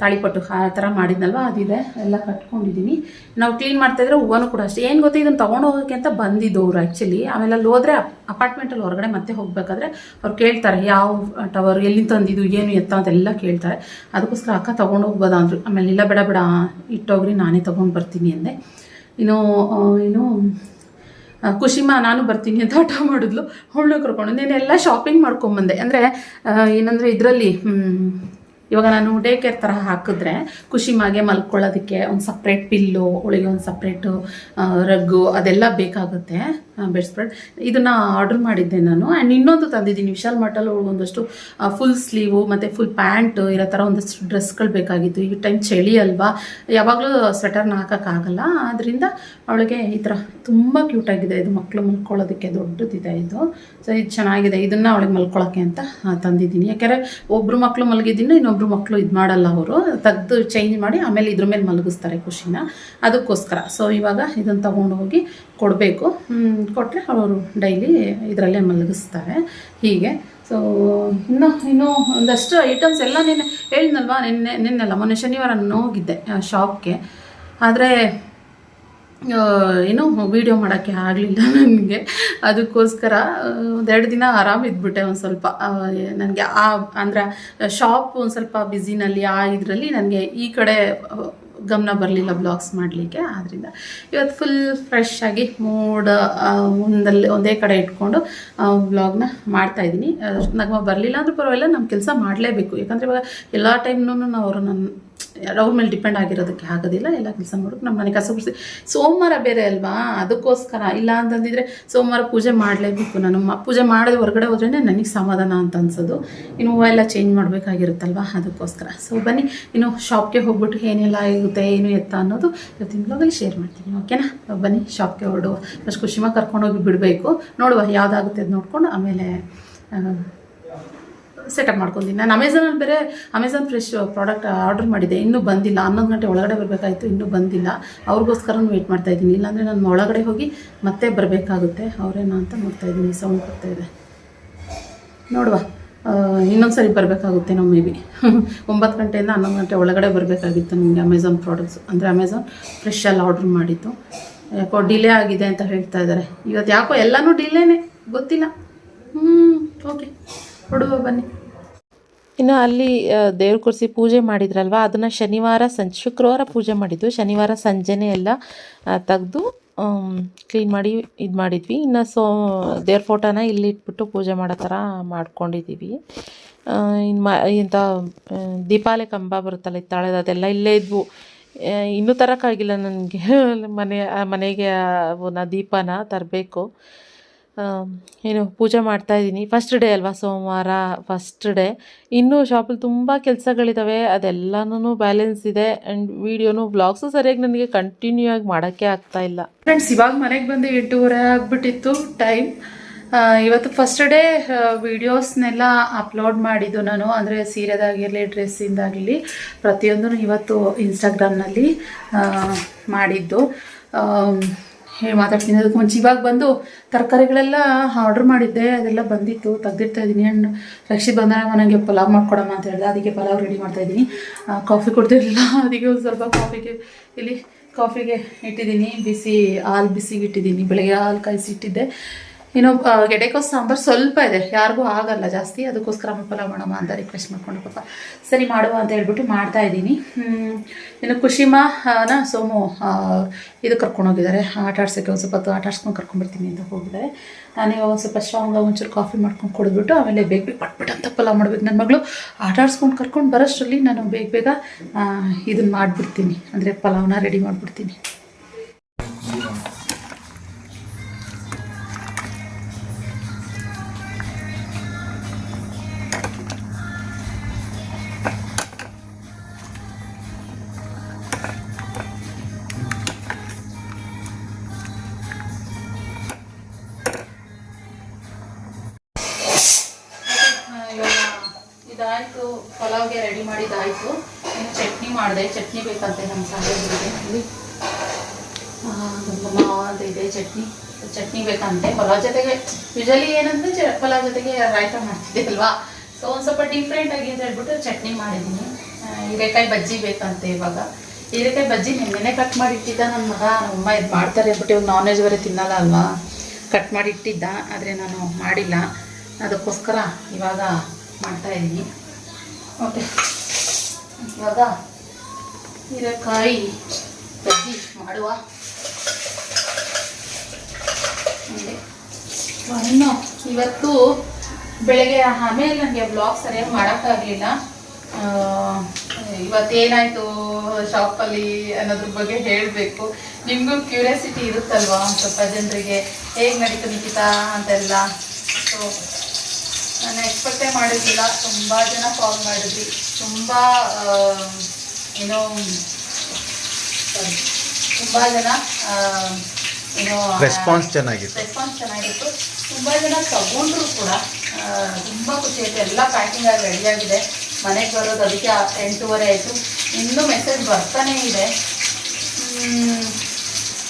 ತಾಳಿಪಟ್ಟು ಆ ಥರ ಮಾಡಿದ್ನಲ್ವ? ಅದಿದೆ. ಎಲ್ಲ ಕಟ್ಕೊಂಡಿದ್ದೀನಿ ನಾವು ಕ್ಲೀನ್ ಮಾಡ್ತಾಯಿದ್ರೆ ಹೂವನು ಕೂಡ ಅಷ್ಟೇ. ಏನು ಗೊತ್ತಾ ಇದನ್ನು ತೊಗೊಂಡು ಹೋಗೋಕ್ಕೆ ಅಂತ ಬಂದಿದ್ದು ಆ್ಯಕ್ಚುಲಿ ಆಮೇಲೆ ಅಲ್ಲಿ ಹೋದರೆ ಅಪಾರ್ಟ್ಮೆಂಟಲ್ಲಿ ಹೊರಗಡೆ ಮತ್ತೆ ಹೋಗಬೇಕಾದ್ರೆ ಅವ್ರು ಕೇಳ್ತಾರೆ, ಯಾವ ಟವರ್ ಎಲ್ಲಿಂದ ತಂದಿದ್ದು, ಏನು ಎತ್ತ? ಅಂತೆಲ್ಲ ಕೇಳ್ತಾರೆ. ಅದಕ್ಕೋಸ್ಕರ ಅಕ್ಕ ತೊಗೊಂಡು ಹೋಗ್ಬೋದಾ ಅಂದರು. ಆಮೇಲೆ, ಇಲ್ಲ, ಬೇಡ ಬೇಡ, ಇಟ್ಟೋಗ್ರಿ, ನಾನೇ ತೊಗೊಂಡು ಬರ್ತೀನಿ, ಅಂದೆ. ಇನ್ನು ಏನು ಖುಷಿಮ ನಾನು ಬರ್ತೀನಿ, ಅಂತ ಹಠ ಮಾಡಿದ್ಲು. ಅವಳನ್ನ ಕರ್ಕೊಂಡು ನೀನೆಲ್ಲ ಶಾಪಿಂಗ್ ಮಾಡ್ಕೊಂಬಂದೆ ಅಂದರೆ ಏನಂದರೆ ಇದರಲ್ಲಿ ಇವಾಗ ನಾನು ಡೇ ಕೇರ್ ಥರ ಹಾಕಿದ್ರೆ ಖುಷಿ ಮಾಗೆ ಮಲ್ಕೊಳ್ಳೋದಕ್ಕೆ ಒಂದು ಸಪ್ರೇಟ್ ಪಿಲ್ಲು ಒಳಗೆ ಒಂದು ಸಪ್ರೇಟು ರಗ್ಗು ಅದೆಲ್ಲ ಬೇಕಾಗುತ್ತೆ. ಬೆಡ್ ಸ್ಪ್ರೆಡ್ ಇದನ್ನು ಆರ್ಡರ್ ಮಾಡಿದ್ದೆ ನಾನು. ಆ್ಯಂಡ್ ಇನ್ನೊಂದು ತಂದಿದ್ದೀನಿ. ವಿಶಾಲ್ ಮಟಲ್ ಒಂದಷ್ಟು ಫುಲ್ ಸ್ಲೀವು ಮತ್ತು ಫುಲ್ ಪ್ಯಾಂಟ್ ಇರೋ ಥರ ಒಂದಷ್ಟು ಡ್ರೆಸ್ಗಳು ಬೇಕಾಗಿತ್ತು. ಈ ಟೈಮ್ ಚಳಿ ಅಲ್ವಾ? ಯಾವಾಗಲೂ ಸ್ವೆಟರ್ನ ಹಾಕೋಕ್ಕಾಗಲ್ಲ. ಆದ್ದರಿಂದ ಅವಳಿಗೆ ಈ ಥರ ತುಂಬ ಕ್ಯೂಟಾಗಿದೆ ಇದು ಮಕ್ಕಳು ಮಲ್ಕೊಳ್ಳೋದಕ್ಕೆ ದೊಡ್ಡದಿದೆ ಇದು. ಸೊ ಇದು ಚೆನ್ನಾಗಿದೆ. ಇದನ್ನು ಅವಳಿಗೆ ಮಲ್ಕೊಳ್ಳೋಕ್ಕೆ ಅಂತ ತಂದಿದ್ದೀನಿ. ಯಾಕೆಂದರೆ ಒಬ್ಬರು ಮಕ್ಕಳು ಮಲಗಿದ್ದೀನಿ ಇನ್ನೊಬ್ಬರು ಮಕ್ಕಳು ಇದು ಮಾಡಲ್ಲ ಅವರು. ತೆಗೆದು ಚೇಂಜ್ ಮಾಡಿ ಆಮೇಲೆ ಇದ್ರ ಮೇಲೆ ಮಲಗಿಸ್ತಾರೆ ಖುಷಿನ. ಅದಕ್ಕೋಸ್ಕರ. ಸೊ ಇವಾಗ ಇದನ್ನು ತೊಗೊಂಡು ಹೋಗಿ ಕೊಡಬೇಕು. ಕೊಟ್ಟರೆ ಅವರು ಡೈಲಿ ಇದರಲ್ಲೇ ಮಲಗಿಸ್ತಾರೆ. ಹೀಗೆ. ಸೊ ಇನ್ನು, ಇನ್ನೂ ಒಂದಷ್ಟು ಐಟಮ್ಸ್ ಎಲ್ಲ ನಿನ್ನೆ ಹೇಳಿದ್ನಲ್ವಾ? ನಿನ್ನೆ, ನಿನ್ನೆಲ್ಲ, ಮೊನ್ನೆ ಶನಿವಾರ ಹೋಗಿದ್ದೆ ಶಾಪ್ಗೆ ಆದರೆ ಏನು ವೀಡಿಯೋ ಮಾಡೋಕ್ಕೆ ಆಗಲಿಲ್ಲ ನನಗೆ. ಅದಕ್ಕೋಸ್ಕರ ಒಂದೆರಡು ದಿನ ಆರಾಮ್ ಇದ್ಬಿಟ್ಟೆ ಒಂದು ಸ್ವಲ್ಪ. ನನಗೆ ಆ, ಅಂದರೆ ಶಾಪ್ ಒಂದು ಸ್ವಲ್ಪ ಬ್ಯುಸಿನಲ್ಲಿ ಆ ಇದರಲ್ಲಿ ನನಗೆ ಈ ಕಡೆ ಗಮನ ಬರಲಿಲ್ಲ ಬ್ಲಾಗ್ಸ್ ಮಾಡಲಿಕ್ಕೆ ಆದ್ದರಿಂದ ಇವತ್ತು ಫುಲ್ ಫ್ರೆಶ್ ಆಗಿ ಮೂಡ್ ಒಂದಲ್ಲಿ, ಒಂದೇ ಕಡೆ ಇಟ್ಕೊಂಡು ಬ್ಲಾಗ್ನ ಮಾಡ್ತಾಯಿದ್ದೀನಿ ನಗಮ ಬರಲಿಲ್ಲ ಅಂದ್ರೂ ಪರವಾಗಿಲ್ಲ ನಮ್ಮ ಕೆಲಸ ಮಾಡಲೇಬೇಕು. ಯಾಕಂದರೆ ಇವಾಗ ಎಲ್ಲ ಟೈಮ್ನೂ ನಾವು ಅವರು ನನ್ನ ಅವ್ರ ಮೇಲೆ ಡಿಪೆಂಡ್ ಆಗಿರೋದಕ್ಕೆ ಆಗೋದಿಲ್ಲ, ಎಲ್ಲ ಕೆಲಸ ಮಾಡೋಕೆ ನಮ್ಮ ಮನೆ ಕಸ ಗುಡಿಸಿ ಸೋಮವಾರ ಬೇರೆ ಅಲ್ವಾ? ಅದಕ್ಕೋಸ್ಕರ, ಇಲ್ಲ ಅಂತಂದಿದ್ರೆ ಸೋಮವಾರ ಪೂಜೆ ಮಾಡಲೇಬೇಕು. ನಾನು ಪೂಜೆ ಮಾಡಿದ ಹೊರಗಡೆ ಹೋದ್ರೇ ನನಗೆ ಸಮಾಧಾನ ಅಂತ ಅನ್ಸೋದು. ಇನ್ನು ಹೂವು ಎಲ್ಲ ಚೇಂಜ್ ಮಾಡಬೇಕಾಗಿರುತ್ತಲ್ವ? ಅದಕ್ಕೋಸ್ಕರ. ಸೊ ಬನ್ನಿ. ಇನ್ನು ಶಾಪ್ಗೆ ಹೋಗ್ಬಿಟ್ಟು ಏನೆಲ್ಲ ಆಗುತ್ತೆ, ಏನು ಎತ್ತ ಅನ್ನೋದು ಇವತ್ತಿನ ಶೇರ್ ಮಾಡ್ತೀನಿ. ಓಕೆನಾ ಬನ್ನಿ. ಶಾಪ್ಗೆ ಹೊರಡುವ ಫಸ್ಟ್ ಖುಷಿಮಾಗಿ ಕರ್ಕೊಂಡೋಗಿ ಬಿಡಬೇಕು. ನೋಡುವ ಯಾವುದಾಗುತ್ತೆ ಅದು ನೋಡ್ಕೊಂಡು, ಆಮೇಲೆ ಸೆಟಪ್ ಮಾಡ್ಕೊಂಡಿದ್ದೀನಿ ನಾನು ಅಮೆಝಾನಲ್ಲಿ ಬೇರೆ ಅಮೆಝಾನ್ ಫ್ರೆಶ್ ಪ್ರಾಡಕ್ಟ್ ಆರ್ಡರ್ ಮಾಡಿದ್ದೆ. ಇನ್ನೂ ಬಂದಿಲ್ಲ. ಹನ್ನೊಂದು ಗಂಟೆ ಒಳಗಡೆ ಬರಬೇಕಾಯ್ತು. ಇನ್ನೂ ಬಂದಿಲ್ಲ. ಅವ್ರಿಗೋಸ್ಕರ ವೆಯ್ಟ್ ಮಾಡ್ತಾ ಇದ್ದೀನಿ. ಇಲ್ಲಾಂದರೆ ನಾನು ಒಳಗಡೆ ಹೋಗಿ ಮತ್ತೆ ಬರಬೇಕಾಗುತ್ತೆ. ಅವರೇನೋ ಅಂತ ನೋಡ್ತಾ ಇದ್ದೀನಿ. ಸೌಂಡ್ ಬರ್ತಾಯಿದೆ ನೋಡುವ. ಇನ್ನೊಂದು ಸರಿ ಬರಬೇಕಾಗುತ್ತೆ ನಾವು ಮೇ ಬಿ ಒಂಬತ್ತು ಗಂಟೆಯಿಂದ ಹನ್ನೊಂದು ಗಂಟೆ ಒಳಗಡೆ ಬರಬೇಕಾಗಿತ್ತು ನಿಮಗೆ ಅಮೆಝಾನ್ ಪ್ರಾಡಕ್ಟ್ಸ್ ಅಂದರೆ ಅಮೆಝಾನ್ ಫ್ರೆಶಲ್ಲಿ ಆರ್ಡ್ರ್ ಮಾಡಿತ್ತು ಯಾಕೋ ಡಿಲೇ ಆಗಿದೆ ಅಂತ ಹೇಳ್ತಾ ಇದ್ದಾರೆ. ಇವತ್ತು ಯಾಕೋ ಎಲ್ಲನೂ ಡಿಲೇನೇ ಗೊತ್ತಿಲ್ಲ. ಹ್ಞೂ ಓಕೆ ಹೊಡುವ ಬನ್ನಿ. ಇನ್ನು ಅಲ್ಲಿ ದೇವ್ರ ಕೂರಿಸಿ ಪೂಜೆ ಮಾಡಿದ್ರಲ್ವ? ಅದನ್ನು ಶನಿವಾರ ಸಂಜೆ, ಶುಕ್ರವಾರ ಪೂಜೆ ಮಾಡಿದ್ದು ಶನಿವಾರ ಸಂಜೆನೇ ಎಲ್ಲ ತೆಗೆದು ಕ್ಲೀನ್ ಮಾಡಿ ಇದು ಮಾಡಿದ್ವಿ. ಇನ್ನು ಸೋ, ದೇವ್ರ ಫೋಟೋನ ಇಲ್ಲಿ ಇಟ್ಬಿಟ್ಟು ಪೂಜೆ ಮಾಡೋ ಥರ ಮಾಡ್ಕೊಂಡಿದ್ದೀವಿ. ಇನ್ನು ಮ, ಇಂಥ ದೀಪಾವಳಿ ಕಂಬ ಬರುತ್ತಲ್ಲ ಇತ್ತಾಳೆದು ಅದೆಲ್ಲ ಇಲ್ಲೇ ಇದ್ವು. ಇನ್ನೂ ತರೋಕ್ಕಾಗಿಲ್ಲ ನನಗೆ. ಮನೆ ಮನೆಗೆ ಅವನ್ನ ದೀಪನ ತರಬೇಕು. ಏನು ಪೂಜೆ ಮಾಡ್ತಾ ಇದ್ದೀನಿ. ಫಸ್ಟ್ ಡೇ ಅಲ್ವಾ? ಸೋಮವಾರ ಫಸ್ಟ್ ಡೇ ಇನ್ನೂ ಶಾಪಲ್ಲಿ ತುಂಬ ಕೆಲಸಗಳಿದ್ದಾವೆ ಅದೆಲ್ಲನೂ ಬ್ಯಾಲೆನ್ಸ್ ಇದೆ. ಆ್ಯಂಡ್ ವೀಡಿಯೋನು ಬ್ಲಾಗ್ಸು ಸರಿಯಾಗಿ ನನಗೆ ಕಂಟಿನ್ಯೂ ಆಗಿ ಮಾಡೋಕ್ಕೆ ಆಗ್ತಾ ಇಲ್ಲ. ಫ್ರೆಂಡ್ಸ್ ಇವಾಗ ಮನೆಗೆ ಬಂದು ಎಂಟೂವರೆ ಆಗಿಬಿಟ್ಟಿತ್ತು ಟೈಮ್ ಇವತ್ತು ಫಸ್ಟ್ ಡೇ ವೀಡಿಯೋಸ್ನೆಲ್ಲ ಅಪ್ಲೋಡ್ ಮಾಡಿದ್ದು ನಾನು. ಅಂದರೆ ಸೀರೆದಾಗಿರಲಿ ಡ್ರೆಸ್ಸಿಂದಾಗಿರಲಿ ಪ್ರತಿಯೊಂದೂ ಇವತ್ತು ಇನ್ಸ್ಟಾಗ್ರಾಮ್ನಲ್ಲಿ ಮಾಡಿದ್ದು. ಹೇಳಿ ಮಾತಾಡ್ತೀನಿ. ಅದಕ್ಕೆ ಮುಂಚೆ ಇವಾಗ ಬಂದು ತರಕಾರಿಗಳೆಲ್ಲ ಆರ್ಡ್ರ್ ಮಾಡಿದ್ದೆ. ಅದೆಲ್ಲ ಬಂದಿತ್ತು. ತೆಗ್ದಿರ್ತಾ ಇದ್ದೀನಿ. ಆ್ಯಂಡ್ ರಕ್ಷಿ ಬಂದಾಗ ನನಗೆ ಪಲಾವ್ ಮಾಡ್ಕೊಡಮ್ಮ ಅಂತ ಹೇಳಿದೆ. ಅದಕ್ಕೆ ಪಲಾವ್ ರೆಡಿ ಮಾಡ್ತಾ ಇದ್ದೀನಿ. ಕಾಫಿ ಕೊಡ್ತಿರಲಿಲ್ಲ ಅದಕ್ಕೆ ಒಂದು ಸ್ವಲ್ಪ ಕಾಫಿಗೆ ಇಲ್ಲಿ ಕಾಫಿಗೆ ಇಟ್ಟಿದ್ದೀನಿ. ಬಿಸಿ ಹಾಲು, ಬಿಸಿಗೆ ಇಟ್ಟಿದ್ದೀನಿ. ಬೆಳಗ್ಗೆ ಹಾಲು ಕಾಯಿಸಿ ಇಟ್ಟಿದ್ದೆ. ಇನ್ನು ಗೆಡೆಕೋಸ್ ಸಾಂಬಾರು ಸ್ವಲ್ಪ ಇದೆ. ಯಾರಿಗೂ ಆಗಲ್ಲ ಜಾಸ್ತಿ. ಅದಕ್ಕೋಸ್ಕರ ಪಲಾವ್ ಮಾಡೋಣ ಅಂತ ರಿಕ್ವೆಸ್ಟ್ ಮಾಡ್ಕೊಂಡು ಪಾಪ ಸರಿ, ಮಾಡುವ ಅಂತ ಹೇಳ್ಬಿಟ್ಟು ಮಾಡ್ತಾ ಇದ್ದೀನಿ. ಇನ್ನು ಕುಶಿಮಾನ ಸೋಮು ಇದು ಕರ್ಕೊಂಡು ಹೋಗಿದ್ದಾರೆ. ಆಟ ಆಡ್ಸೋಕ್ಕೆ ಒಂದು ಸ್ವಲ್ಪ ಹೊತ್ತು ಆಟ ಆಡ್ಸ್ಕೊಂಡು ಕರ್ಕೊಂಡ್ಬರ್ತೀನಿ ಅಂತ ಹೋಗಿದ್ದಾರೆ. ನಾನು ಇವಾಗ ಒಂದು ಸ್ವಲ್ಪ ಸ್ಟ್ರಾಂಗ್ ಒಂಚೂರು ಕಾಫಿ ಮಾಡ್ಕೊಂಡು ಕುಡಿದ್ಬಿಟ್ಟು, ಆಮೇಲೆ ಬೇಗ ಬೇಗ ಪಟ್ಬಿಟ್ಟು ಅಂತ ಪಲಾವ್ ಮಾಡ್ಬೇಕು. ನನ್ನ ಮಗಳು ಆಟ ಆಡ್ಸ್ಕೊಂಡು ಕರ್ಕೊಂಡು ಬರೋಷ್ಟರಲ್ಲಿ ನಾನು ಬೇಗ ಬೇಗ ಇದನ್ನು ಮಾಡಿಬಿಡ್ತೀನಿ. ಅಂದರೆ ಪಲಾವ್ನ ರೆಡಿ ಮಾಡಿಬಿಡ್ತೀನಿ. ಅಂತ ಇದೆ ಚಟ್ನಿ. ಚಟ್ನಿ ಬೇಕಂತೆ. ಪಲಾವ್ ಜೊತೆಗೆ ಯೂಶಲಿ ಏನಂದ್ರೆ ಚ ಪಲಾವ್ ಜೊತೆಗೆ ರಾಯ್ತ ಮಾಡ್ತಿದ್ದೆ ಅಲ್ವಾ? ಸೊ ಒಂದು ಸ್ವಲ್ಪ ಡಿಫ್ರೆಂಟ್ ಆಗಿ ಅಂತ ಹೇಳ್ಬಿಟ್ಟು ಚಟ್ನಿ ಮಾಡಿದ್ದೀನಿ. ಹೀರೆಕಾಯಿ ಬಜ್ಜಿ ಬೇಕಂತೆ ಇವಾಗ. ಹೀರೆಕಾಯಿ ಬಜ್ಜಿ ನಿನ್ನೆ ಕಟ್ ಮಾಡಿ ಇಟ್ಟಿದ್ದ ನನ್ನ ಮಗ ನಮ್ಮಮ್ಮ ಇದು ಮಾಡ್ತಾರೆ ಬಿಟ್ಟು ಇವಾಗ ನಾನ್ ವೆಜ್ ಬರೀ ತಿನ್ನಲ್ಲ ಅಲ್ವಾ? ಕಟ್ ಮಾಡಿ ಇಟ್ಟಿದ್ದ ಆದರೆ ನಾನು ಮಾಡಿಲ್ಲ. ಅದಕ್ಕೋಸ್ಕರ ಇವಾಗ ಮಾಡ್ತಾ ಇದ್ದೀನಿ ಓಕೆ ಇವಾಗ ಹೀರೆಕಾಯಿ ಬಜ್ಜಿ ಮಾಡುವ. ಇನ್ನು ಇವತ್ತು ಬೆಳಗ್ಗೆ ಆಮೇಲೆ ನನಗೆ ಬ್ಲಾಗ್ ಸರಿಯಾಗಿ ಮಾಡೋಕ್ಕಾಗಲಿಲ್ಲ. ಇವತ್ತೇನಾಯಿತು ಶಾಪಲ್ಲಿ ಅನ್ನೋದ್ರ ಬಗ್ಗೆ ಹೇಳಬೇಕು. ನಿಮಗೂ ಕ್ಯೂರಿಯಾಸಿಟಿ ಇರುತ್ತಲ್ವಾ ಸ್ವಲ್ಪ ಜನರಿಗೆ? ಹೇಗೆ ನಡೀತು ನಿಖಿತಾ ಅಂತೆಲ್ಲ? ಸೊ ನಾನು ಎಕ್ಸ್ಪೆಕ್ಟೇ ಮಾಡಿರಲಿಲ್ಲ. ತುಂಬ ಜನ ಕಾಲ್ ಮಾಡಿದ್ವಿ. ತುಂಬ ಏನೋ ತುಂಬ ಜನ ರೆಸ್ಪಾನ್ಸ್ ಚೆನ್ನಾಗಿತ್ತು. ರೆಸ್ಪಾನ್ಸ್ ಚೆನ್ನಾಗಿತ್ತು. ತುಂಬ ಜನ ತಗೊಂಡ್ರು ಕೂಡ. ತುಂಬ ಖುಷಿ ಆಯ್ತು. ಎಲ್ಲ ಪ್ಯಾಕಿಂಗ್ ಆಗಿ ರೆಡಿಯಾಗಿದೆ ಮನೆಗೆ ಬರೋದು ಅದಕ್ಕೆ ಎಂಟೂವರೆ ಆಯಿತು. ಇನ್ನೂ ಮೆಸೇಜ್ ಬರ್ತಾನೇ ಇದೆ.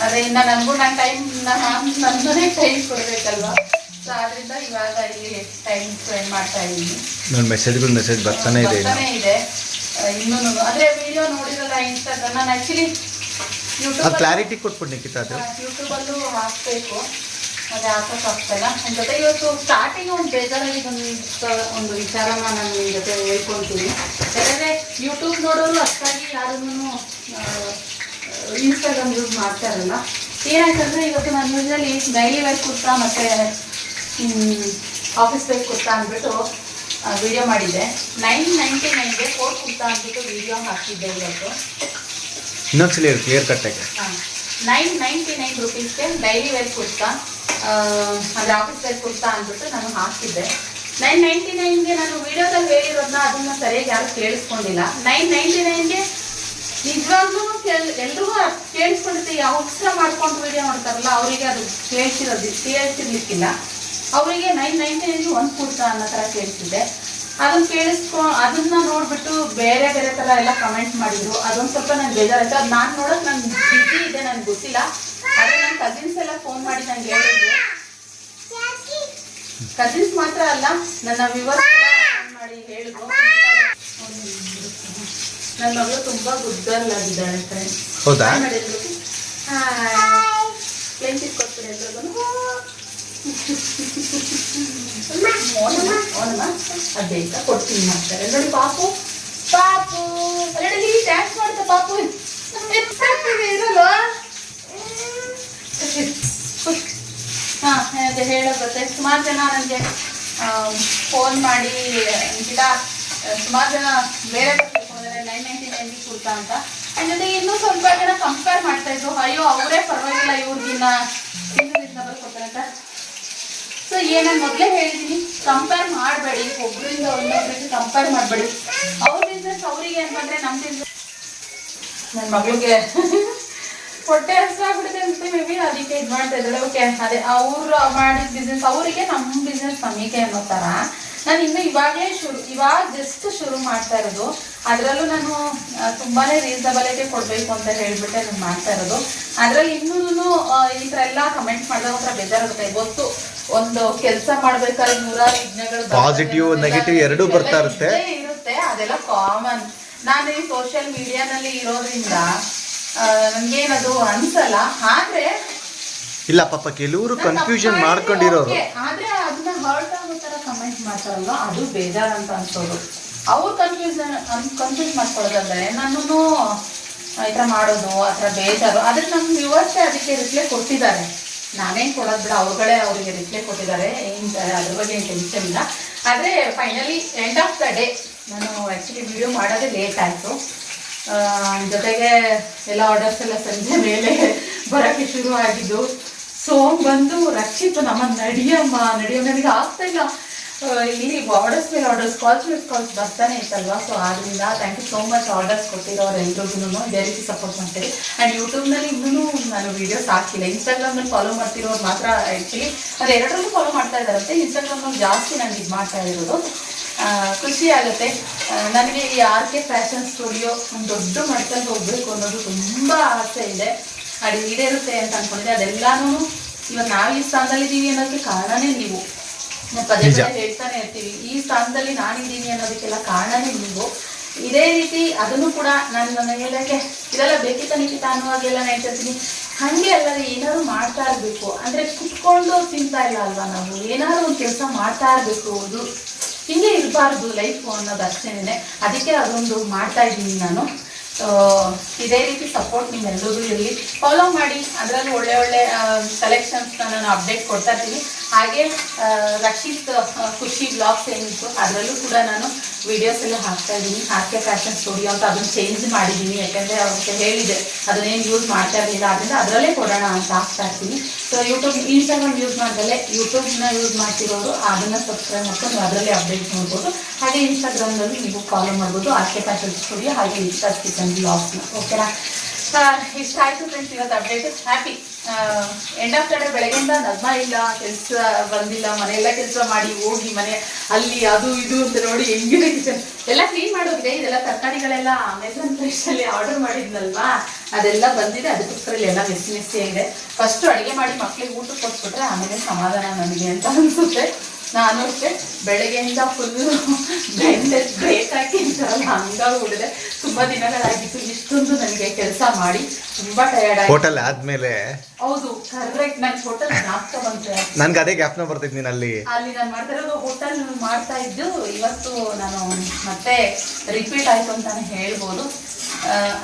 ಅದೇ ಇನ್ನು ನನಗೂ ನನ್ನ ಟೈಮ್ ನಾನು ನನ್ನೇ ಟೈಮ್ ಕೊಡಬೇಕಲ್ವಾ? ಸೊ ಅದರಿಂದ ಇವಾಗ ಇಲ್ಲಿ ಟೈಮ್ ಸ್ಪೆಂಡ್ ಮಾಡ್ತಾ ಇದ್ದೀನಿ. ನನ್ನ ಮೆಸೇಜ್ಗಳು ಮೆಸೇಜ್ ಬರ್ತಾನೆ ಇದೆ ಬರ್ತಾನೆ ಇದೆ. ಇನ್ನೂ ಅದೇ ವಿಡಿಯೋ ನೋಡಿರಲ್ಲ ಇನ್ಸ್ಟಾಗ್ರಾಮ್ ನಾನು ಆ್ಯಕ್ಚುಲಿ ಅದು ಯೂಟ್ಯೂಬ್ ಕ್ಲಾರಿಟಿ ಕೊಟ್ಬಿಟ್ಟು ನಿಖಿತ ಅದು. ಯೂಟ್ಯೂಬಲ್ಲೂ ಹಾಕಬೇಕು. ಅದೇ ಹಾಕೋಕ್ಕಾಗ್ತಾಯಿಲ್ಲ ನನ್ನ ಜೊತೆ ಇವತ್ತು ಸ್ಟಾರ್ಟಿಂಗ್ ಒಂದು ಬೇಜಾರಾಗಿ ಒಂದು ಒಂದು ವಿಚಾರನ ನಾನು ನಿಮ್ಮ ಜೊತೆ ಹೇಳ್ಕೊತೀನಿ. ಯಾಕಂದರೆ ಯೂಟ್ಯೂಬ್ ನೋಡೋರು ಅಷ್ಟಾಗಿ ಯಾರನ್ನೂ ಇನ್ಸ್ಟಾಗ್ರಾಮ್ ಯೂಸ್ ಮಾಡ್ತಾ ಇರಲ್ಲ ಏನಾಯ್ತಂದರೆ ಇವತ್ತು ನಾನು ಯೂಶಲಿ ಡೈಲಿ ವೇರ್ ಕುರ್ತಾ ಮತ್ತು ಆಫೀಸ್ ವೇರ್ ಕುರ್ತಾ ಅಂದ್ಬಿಟ್ಟು ವಿಡಿಯೋ ಮಾಡಿದ್ದೆ. ನೈನ್ ನೈಂಟಿ ನೈನ್ಗೆ ಫೋರ್ ಕುರ್ತಾ ಅಂದ್ಬಿಟ್ಟು ವಿಡಿಯೋ ಹಾಕಿದ್ದೆ ಇವತ್ತು. ಇನ್ನೊಂದ್ಸಲಿ ಹೇಳಿ ಕ್ಲಿಯರ್ ಕಟ್ಟಾಗೆ ನೈನ್ ನೈಂಟಿ ನೈನ್ ರುಪೀಸ್ಗೆ ಡೈಲಿ ವೇರ್ ಕುರ್ತಾ ಅಂದ್ರೆ ಆಫೀಸ್ ವೇರ್ ಕುರ್ತಾ ಅಂದ್ಬಿಟ್ಟು ನಾನು ಹಾಕಿದ್ದೆ. ನೈನ್ ನೈಂಟಿ ನೈನ್ಗೆ ನಾನು ವಿಡಿಯೋದಲ್ಲಿ ಹೇಳಿರೋದನ್ನ ಅದನ್ನು ಸರಿಯಾಗಿ ಯಾರು ಕೇಳಿಸ್ಕೊಂಡಿಲ್ಲ. ನೈನ್ ನೈಂಟಿ ನೈನ್ಗೆ ನಿಜವಾಗ್ಲೂ ಕೇಳ, ಎಲ್ರಿಗೂ ಕೇಳಿಸ್ಕೊಂಡಿದ್ದೆ ಯಾವ ಉತ್ಸವ ಮಾಡ್ಕೊಂಡು ವಿಡಿಯೋ ಮಾಡ್ತಾರಲ್ಲ ಅವರಿಗೆ ಅದು ಕೇಳಿಸಿರೋದು, ಕೇಳಿಸಿರ್ಲಿಕ್ಕಿಲ್ಲ. ಅವರಿಗೆ ನೈನ್ ನೈಂಟಿ ನೈನ್ಗೆ ಒಂದು ಕುರ್ತಾ ಅನ್ನೋ ಥರ ಕೇಳಿಸಿದ್ದೆ. ಅದನ್ನ ಕೇಳಿಸ್ಕೊ ಅದನ್ನ ನೋಡ್ಬಿಟ್ಟು ಬೇರೆ ಬೇರೆ ಥರ ಎಲ್ಲ ಕಮೆಂಟ್ ಮಾಡಿದ್ರು. ಅದೊಂದು ಸ್ವಲ್ಪ ನಂಗೆ ಬೇಜಾರಾಯ್ತು. ಅದು ನಾನು ನೋಡೋಕೆ ನಂಗೆ ಬಿಸಿ ಇದೆ ನನಗೆ ಗೊತ್ತಿಲ್ಲ. ಆದರೆ ನನ್ನ ಕಸಿನ್ಸ್ ಎಲ್ಲ ಫೋನ್ ಮಾಡಿ ನಂಗೆ ಹೇಳಿದ್ರು. ಕಸಿನ್ಸ್ ಮಾತ್ರ ಅಲ್ಲ ನನ್ನ ವಿವರ್ ಫೋನ್ ಮಾಡಿ ಹೇಳಿದ್ರು. ನನ್ನ ಮಗಳು ತುಂಬಾ ಫ್ರೆಂಡ್ಸ್ ಹೌದಾ? ಮಾಡಿದ್ರು ಹಾಯ್ ಪ್ಲೇನ್ ಸಿಕ್ಕೊಡ್ತೀನಿ ಎಲ್ರಿಗೂ? ಓನಮ್ಮ ಓನಮ್ಮ ಅದೇ ಬೇಕಾ ಕೊಡ್ತೀನಿ ಮಾಡ್ತಾರೆ ಪಾಪು ಪಾಪು ಅಲ್ಲಿ ಮಾಡ್ತಾ ಪಾಪು ಇರಲ್ವಾ ಹಾಂ ಅದೇ ಹೇಳೋ ಗೊತ್ತೆ ಸುಮಾರು ಜನ ನನಗೆ ಫೋನ್ ಮಾಡಿ ಗಿಡ ಸುಮಾರು ಜನ ಬೇರೆ ನೈನ್ ನೈಂಟಿ ನೈನ್ಟಿ ಕುರ್ತಾ ಅಂತ. ಅದ್ರ ಜೊತೆಗೆ ಇನ್ನೂ ಸ್ವಲ್ಪ ಜನ ಕಂಪೇರ್ ಮಾಡ್ತಾ ಇದ್ರು. ಅಯ್ಯೋ, ಅವರೇ ಪರವಾಗಿಲ್ಲ, ಇವ್ರಿಗಿನ್ನ ಇನ್ನೂ ರೀಸನಬಲ್ ಕೊಡ್ತಾರೆ ಅಂತ ಸೊ ಏನನ್ನು ಮೊದಲೇ ಹೇಳಿದ್ದೀನಿ ಕಂಪೇರ್ ಮಾಡಬೇಡಿ ಒಬ್ಬರಿಂದ ಒಂದೊಬ್ಬರಿಂದ ಕಂಪೇರ್ ಮಾಡಬೇಡಿ. ಅವ್ರ ಬಿಸ್ನೆಸ್ ಅವರಿಗೆ ಅಂತಂದ್ರೆ ನಮ್ಮ ಬಿಸ್ನೆಸ್ ನನ್ನ ಮಗಳಿಗೆ ಹೊಟ್ಟೆ ಹಸ್ವಾಗ್ಬಿಟ್ಟಿದೆ ಅಂತ ಮೇ ಬಿ ಅದಕ್ಕೆ ಇದು ಮಾಡ್ತಾ ಇದ್ದಾಳೆ. ಓಕೆ ಅದೇ ಅವ್ರು ಮಾಡಿದ ಬಿಸ್ನೆಸ್ ಅವರಿಗೆ ನಮ್ಮ ಬಿಸ್ನೆಸ್ ನಮಗೆ ಅನ್ನೋ ಥರ ನಾನು ಇನ್ನು ಇವಾಗಲೇ ಶುರು, ಇವಾಗ ಜಸ್ಟ್ ಶುರು ಮಾಡ್ತಾ ಇರೋದು. ಅದರಲ್ಲೂ ನಾನು ತುಂಬಾ ರೀಸನಬಲಿಟಿ ಕೊಡಬೇಕು ಅಂತ ಹೇಳಿಬಿಟ್ಟೆ ನಾನು ಮಾಡ್ತಾ ಇರೋದು. ಅದರಲ್ಲಿ ಇನ್ನೂ ಈ ಥರ ಎಲ್ಲ ಕಮೆಂಟ್ ಮಾಡಿದಾಗ ಒಂಥರ ಬೇಜಾರಾಗುತ್ತೆ. ಗೊತ್ತು. ಒಂದು ಕೆಲಸ ಮಾಡ್ಬೇಕಾದ್ರೆ ನೂರಾರು ವಿಘ್ನಗಳು ಪಾಸಿಟಿವ್ ನೆಗೆಟಿವ್ ಎರಡೂ ಬರ್ತಾ ಇರುತ್ತೆ. ಇರುತ್ತೆ. ಅದೆಲ್ಲ ಕಾಮನ್ ನಾನು ಈ ಸೋಷಿಯಲ್ ಮೀಡಿಯಾನಲ್ಲಿ ಇರೋದ್ರಿಂದ ನನ್ಗೇನದು ಅನ್ಸಲ್ಲ. ಆದ್ರೆ ಇಲ್ಲ ಪಾಪ ಕೆಲವರು ಕನ್ಫ್ಯೂಷನ್ ಮಾಡ್ಕೊಂಡಿರೋರು. ಆದರೆ ಅದನ್ನ ಹರ್ಟ್ ಆಗೋ ತರ ಕಮೆಂಟ್ ಮಾಡ್ತಾರಲ್ವಾ? ಅದು ಬೇಜಾರ್ ಅಂತ ಅನ್ಸೋದು. ಅವ್ರು ಕನ್ಫ್ಯೂಷನ್ ಕನ್ಫ್ಯೂಸ್ ಮಾಡ್ಕೊಳ್ಳೋದಲ್ಲ ನನ್ನನ್ನು ಈ ಥರ ಮಾಡೋದು ಆ ಥರ ಬೇಜಾರು. ಆದ್ರೆ ನಮ್ಮ ವ್ಯೂವರ್ಸೇ ಅದಕ್ಕೆ ರಿಪ್ಲೈ ಕೊಟ್ಟಿದ್ದಾರೆ. ನಾನೇನು ಕೊಡೋದು ಬಿಡ, ಅವ್ರುಗಳೇ ಅವರಿಗೆ ರಿಪ್ಲೈ ಕೊಟ್ಟಿದ್ದಾರೆ. ಏನು, ಅದ್ರ ಬಗ್ಗೆ ಏನು ಟೆನ್ಷನ್ ಇಲ್ಲ. ಆದರೆ finally end of the day ನಾನು ಆ್ಯಕ್ಚುಲಿ ವಿಡಿಯೋ ಮಾಡೋದೇ ಲೇಟ್ ಆಯಿತು. ಜೊತೆಗೆ ಎಲ್ಲ ಆರ್ಡರ್ಸ್ ಎಲ್ಲ ಸಂಜೆ ಮೇಲೆ ಬರೋಕ್ಕೆ ಶುರು ಆಗಿದ್ದು ಸೊ ಬಂದು ರಕ್ಷಿತ್ ನಮ್ಮ ನಡಿಯಮ್ಮ ನಡಿಯಮ್ಮ ನನಗೆ ಆಗ್ತಾ ಇಲ್ಲ. ಇಲ್ಲಿ ಆರ್ಡರ್ಸ್ ಮೇಲೆ ಆರ್ಡರ್ಸ್ ಕಾಲ್ಸ್ ಮೇಲೆ ಕಾಲ್ಸ್ ಬರ್ತಾನೆ ಇತ್ತಲ್ವಾ? ಸೊ ಆದ್ರಿಂದ thank you so much orders ಕೊಟ್ಟಿರೋರು ಎಲ್ರಿಗೂ ಇದೇ ರೀತಿ ಸಪೋರ್ಟ್ ಮಾಡ್ತೀರಿ. ಆ್ಯಂಡ್ ಯೂಟ್ಯೂಬ್ನಲ್ಲಿ ಇನ್ನೂ ನಾನು ವೀಡಿಯೋಸ್ ಹಾಕಿಲ್ಲ. ಇನ್ಸ್ಟಾಗ್ರಾಮ್ನಲ್ಲಿ ಫಾಲೋ ಮಾಡ್ತಿರೋರು ಮಾತ್ರ ಆ್ಯಕ್ಚುಲಿ ಅದು ಎರಡರಲ್ಲೂ ಫಾಲೋ ಮಾಡ್ತಾ ಇದ್ದಾರಂತೆ ಇನ್ಸ್ಟಾಗ್ರಾಮ್ನಲ್ಲಿ ಜಾಸ್ತಿ ನನಗೆ ಇದು ಮಾಡ್ತಾ ಇರೋದು. ಖುಷಿ ಆಗುತ್ತೆ. ನನಗೆ ಈ ಆರ್ ಕೆ ಫ್ಯಾಷನ್ ಸ್ಟುಡಿಯೋ ಒಂದು ದೊಡ್ಡ ಮಟ್ಟದಲ್ಲಿ ಹೋಗಬೇಕು ಅನ್ನೋದು ತುಂಬ ಆಸೆ ಇದೆ. ಅದು ಈಡೇರುತ್ತೆ ಅಂತ ಅಂದ್ಕೊಂಡಿದ್ದೆ ಅದೆಲ್ಲಾನು ಇವತ್ತು ನಾವು ಈ ಸ್ಥಾನದಲ್ಲಿದ್ದೀವಿ ಅನ್ನೋದಕ್ಕೆ ಕಾರಣನೇ ನಾವು. ಪದೇ. ಪದೇ ಹೇಳ್ತಾನೆ ಇರ್ತೀವಿ. ಈ ಸ್ಥಾನದಲ್ಲಿ ನಾನಿದ್ದೀನಿ ಅನ್ನೋದಕ್ಕೆಲ್ಲ ಕಾರಣನೇ ನೀವು. ಇದೇ ರೀತಿ ಅದನ್ನು ಕೂಡ ನಾನು ನನ್ನ ಹೇಳಕ್ಕೆ ಇದೆಲ್ಲ ಬೇಕಿತ ನಿಖಿತ ಅನ್ನುವಾಗೆಲ್ಲ ನಾನು ಹೇಳ್ತಿರ್ತೀನಿ ಹಂಗೆ ಅಲ್ಲ ಏನಾದ್ರು ಮಾಡ್ತಾ ಇರ್ಬೇಕು. ಅಂದ್ರೆ ಕುತ್ಕೊಂಡು ತಿಂತಾ ಇಲ್ಲ ಅಲ್ವಾ ನಾವು? ಏನಾದ್ರು ಒಂದು ಕೆಲಸ ಮಾಡ್ತಾ ಇರಬೇಕು. ಅದು ಹಿಂಗೆ ಇರಬಾರ್ದು ಲೈಫ್ ಅನ್ನೋದು ಅಷ್ಟೇನೆ. ಅದಕ್ಕೆ ಅದೊಂದು ಮಾಡ್ತಾ ಇದ್ದೀನಿ ನಾನು. ಇದೇ ರೀತಿ ಸಪೋರ್ಟ್ ನಿಮ್ಮೆಲ್ಲರಿಗೂ ಇರಲಿ. ಫಾಲೋ ಮಾಡಿ. ಅದರಲ್ಲಿ ಒಳ್ಳೆ ಒಳ್ಳೆ ಕಲೆಕ್ಷನ್ಸ್ನ ನಾನು ಅಪ್ಡೇಟ್ ಕೊಡ್ತಾ ಇರ್ತೀನಿ ಹಾಗೆ ರಕ್ಷಿತ್ ಖುಷಿ ಬ್ಲಾಗ್ಸ್ ಏನಿತ್ತು, ಅದರಲ್ಲೂ ಕೂಡ ನಾನು ವಿಡಿಯೋಸ್ ಎಲ್ಲ ಹಾಕ್ತಾ ಇದ್ದೀನಿ. ಹಾಕೆ ಫ್ಯಾಷನ್ ಸ್ಟುಡಿಯೋ ಅಂತ ಅದನ್ನು ಚೇಂಜ್ ಮಾಡಿದ್ದೀನಿ. ಯಾಕಂದರೆ ಅವ್ರಿಗೆ ಹೇಳಿದೆ ಅದನ್ನೇನು ಯೂಸ್ ಮಾಡ್ತಾ ಇರಲಿಲ್ಲ ಆದ್ದರಿಂದ ಅದರಲ್ಲೇ ಕೊಡೋಣ ಅಂತ ಹಾಕ್ತಾ ಇರ್ತೀನಿ. ಸೊ ಯೂಟ್ಯೂಬ್ ಇನ್ಸ್ಟಾಗ್ರಾಮ್ ಯೂಸ್ ಮಾಡಿದಲ್ಲೇ ಯೂಟ್ಯೂಬ್ನ ಯೂಸ್ ಮಾಡ್ತಿರೋರು, ಅದನ್ನು ಸಬ್ಸ್ಕ್ರೈಬ್ ಮಾಡ್ಕೊಂಡು ಅದರಲ್ಲೇ ಅಪ್ಡೇಟ್ ನೋಡ್ಬೋದು. ಹಾಗೆ ಇನ್ಸ್ಟಾಗ್ರಾಮ್ನಲ್ಲಿ ನೀವು ಫಾಲೋ ಮಾಡ್ಬೋದು ಆಕೆ ಫ್ಯಾಷನ್ ಸ್ಟುಡಿಯೋ ಹಾಗೆ ಇನ್ಸ್ಟಾ ಕಿಚನ್ ಬ್ಲಾಗ್ಸ್ನ ಓಕೆನಾ ಇಷ್ಟ ಆಯಿತು ಫ್ರೆಂಡ್ಸ್ ಇವತ್ತು update happy end of the day ಬೆಳಗ್ಗೆಯಿಂದ ನಗ್ಮ ಇಲ್ಲ, ಕೆಲಸ ಬಂದಿಲ್ಲ, ಮನೆಯೆಲ್ಲ ಕೆಲಸ ಮಾಡಿ ಹೋಗಿ ಮನೆ ಅಲ್ಲಿ ಅದು ಇದು ಅಂತ ನೋಡಿ ಹೆಂಗಿದೆ ಕಿಚನ್ ಎಲ್ಲ ಕ್ಲೀನ್ ಮಾಡೋಗಿದೆ, ಇದೆಲ್ಲ ತರಕಾರಿಗಳೆಲ್ಲ ಅಮೆಝಾನ್ ಅಲ್ಲಿ ಆರ್ಡರ್ ಮಾಡಿದ್ನಲ್ವಾ? ಅದೆಲ್ಲ ಬಂದಿದೆ ಅದಕ್ಕೋಸ್ಕರ ಎಲ್ಲ ಮೆಸ್ಸಿ ಮೆಸ್ಸಿ ಇದೆ ಫಸ್ಟ್ ಅಡುಗೆ ಮಾಡಿ ಮಕ್ಕಳಿಗೆ ಊಟ ಕೊಟ್ಬಿಟ್ರೆ ಆಮೇಲೆ ಸಮಾಧಾನ ನನಗೆ ಅಂತ ಅನ್ಸುತ್ತೆ. ನಾನು ಅಷ್ಟೇ ಬೆಳಗ್ಗೆಯಿಂದ ಫುಲ್ಲು ಬೆಂಡೆ ಬ್ರೇಕ್ ಹಾಕಿ ಹಂಗ ಹಂಗಾಗ್ಬಿಟ್ಟಿದೆ ತುಂಬಾ ದಿನಗಳಾಗಿತ್ತು. ಇಷ್ಟೊಂದು ನನಗೆ ಕೆಲಸ ಮಾಡಿ ತುಂಬಾ ಟಯರ್ಡ್ ಆಗಿ ಹೋಟೆಲ್ ಆದ್ಮೇಲೆ ಹೌದು ಕರೆಕ್ಟ್ ನನ್ ಹೋಟೆಲ್ ಜ್ಞಾಪಕ ಬಂತು ನನ್ಗೆ ಅದೇ ಜ್ಞಾಪನ ಬರ್ತಿದ್ ನೀನು ಅಲ್ಲಿ. ಅಲ್ಲಿ ನಾನು ಮಾಡ್ತಾ ಇರೋದು ಹೋಟೆಲ್ ಮಾಡ್ತಾ ಇದ್ದು ಇವತ್ತು ನಾನು ಮತ್ತೆ ರಿಪೀಟ್ ಆಯ್ತು ಅಂತಾನೆ ಹೇಳ್ಬೋದು.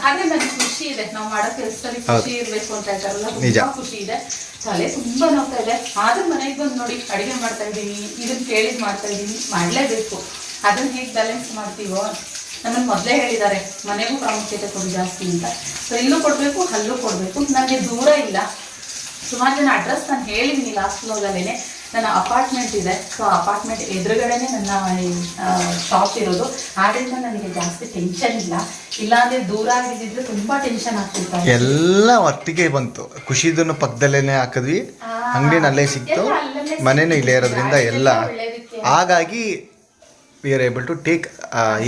ಆದ್ರೆ ನನಗೆ ಖುಷಿ ಇದೆ. ನಾವು ಮಾಡೋ ಕೆಲಸದಲ್ಲಿ ಖುಷಿ ಇರ್ಬೇಕು ಅಂತ ಹೇಳ್ತಾರಲ್ಲ ತುಂಬಾ ಖುಷಿ ಇದೆ. ತಲೆ ತುಂಬಾ ನೋಡ್ತಾ ಇದೆ. ಆದ್ರೂ ಮನೆಗೆ ಬಂದು ನೋಡಿ ಅಡಿಗೆ ಮಾಡ್ತಾ ಇದ್ದೀನಿ ಇದನ್ನ ಕೇಳಿದ್ ಮಾಡ್ತಾ ಇದ್ದೀನಿ ಮಾಡ್ಲೇಬೇಕು. ಅದನ್ನ ಹೇಗೆ ಬ್ಯಾಲೆನ್ಸ್ ಮಾಡ್ತೀವೋ? ನಮ್ಮನ್ನು ಮೊದಲೇ ಹೇಳಿದ್ದಾರೆ ಮನೆಗೂ ಪ್ರಾಮುಖ್ಯತೆ ಕೊಡಿ ಜಾಸ್ತಿ ಅಂತ. ಸೊ ಇಲ್ಲೂ ಕೊಡಬೇಕು ಅಲ್ಲೂ ಕೊಡಬೇಕು. ನನಗೆ ದೂರ ಇಲ್ಲ. ಸುಮಾರು ಜನ ಅಡ್ರೆಸ್ ನಾನು ಹೇಳಿದ್ದೀನಿ ಲಾಸ್ಟ್ ಬ್ಲಾಗಲ್ಲೇ ನನ್ನ ಅಪಾರ್ಟ್ಮೆಂಟ್ ಇದೆ. ಸೊ ಅಪಾರ್ಟ್ಮೆಂಟ್ ಎದುರುಗಡೆನೆ ನನ್ನ ಶಾಪ್ ಇರೋದು. ಆದ್ರಿಂದ ನನಗೆ ಜಾಸ್ತಿ ಟೆನ್ಷನ್ ಇಲ್ಲ. ಇಲ್ಲಾಂದ್ರೆ ದೂರ ಆಗಿದ್ದಿದ್ರೆ ತುಂಬಾ ಟೆನ್ಷನ್ ಆಗ್ತಿತ್ತು. ಎಲ್ಲ ಒಟ್ಟಿಗೆ ಬಂತು. ಖುಷಿದನ್ನು ಪಕ್ಕದಲ್ಲೇನೆ ಹಾಕಿದ್ವಿ. ಅಂಗಡಿನ ಅಲ್ಲೇ ಸಿಕ್ತು. ಮನೇನು ಇಲ್ಲೇ ಇರೋದ್ರಿಂದ ಎಲ್ಲ. ಹಾಗಾಗಿ we are able to take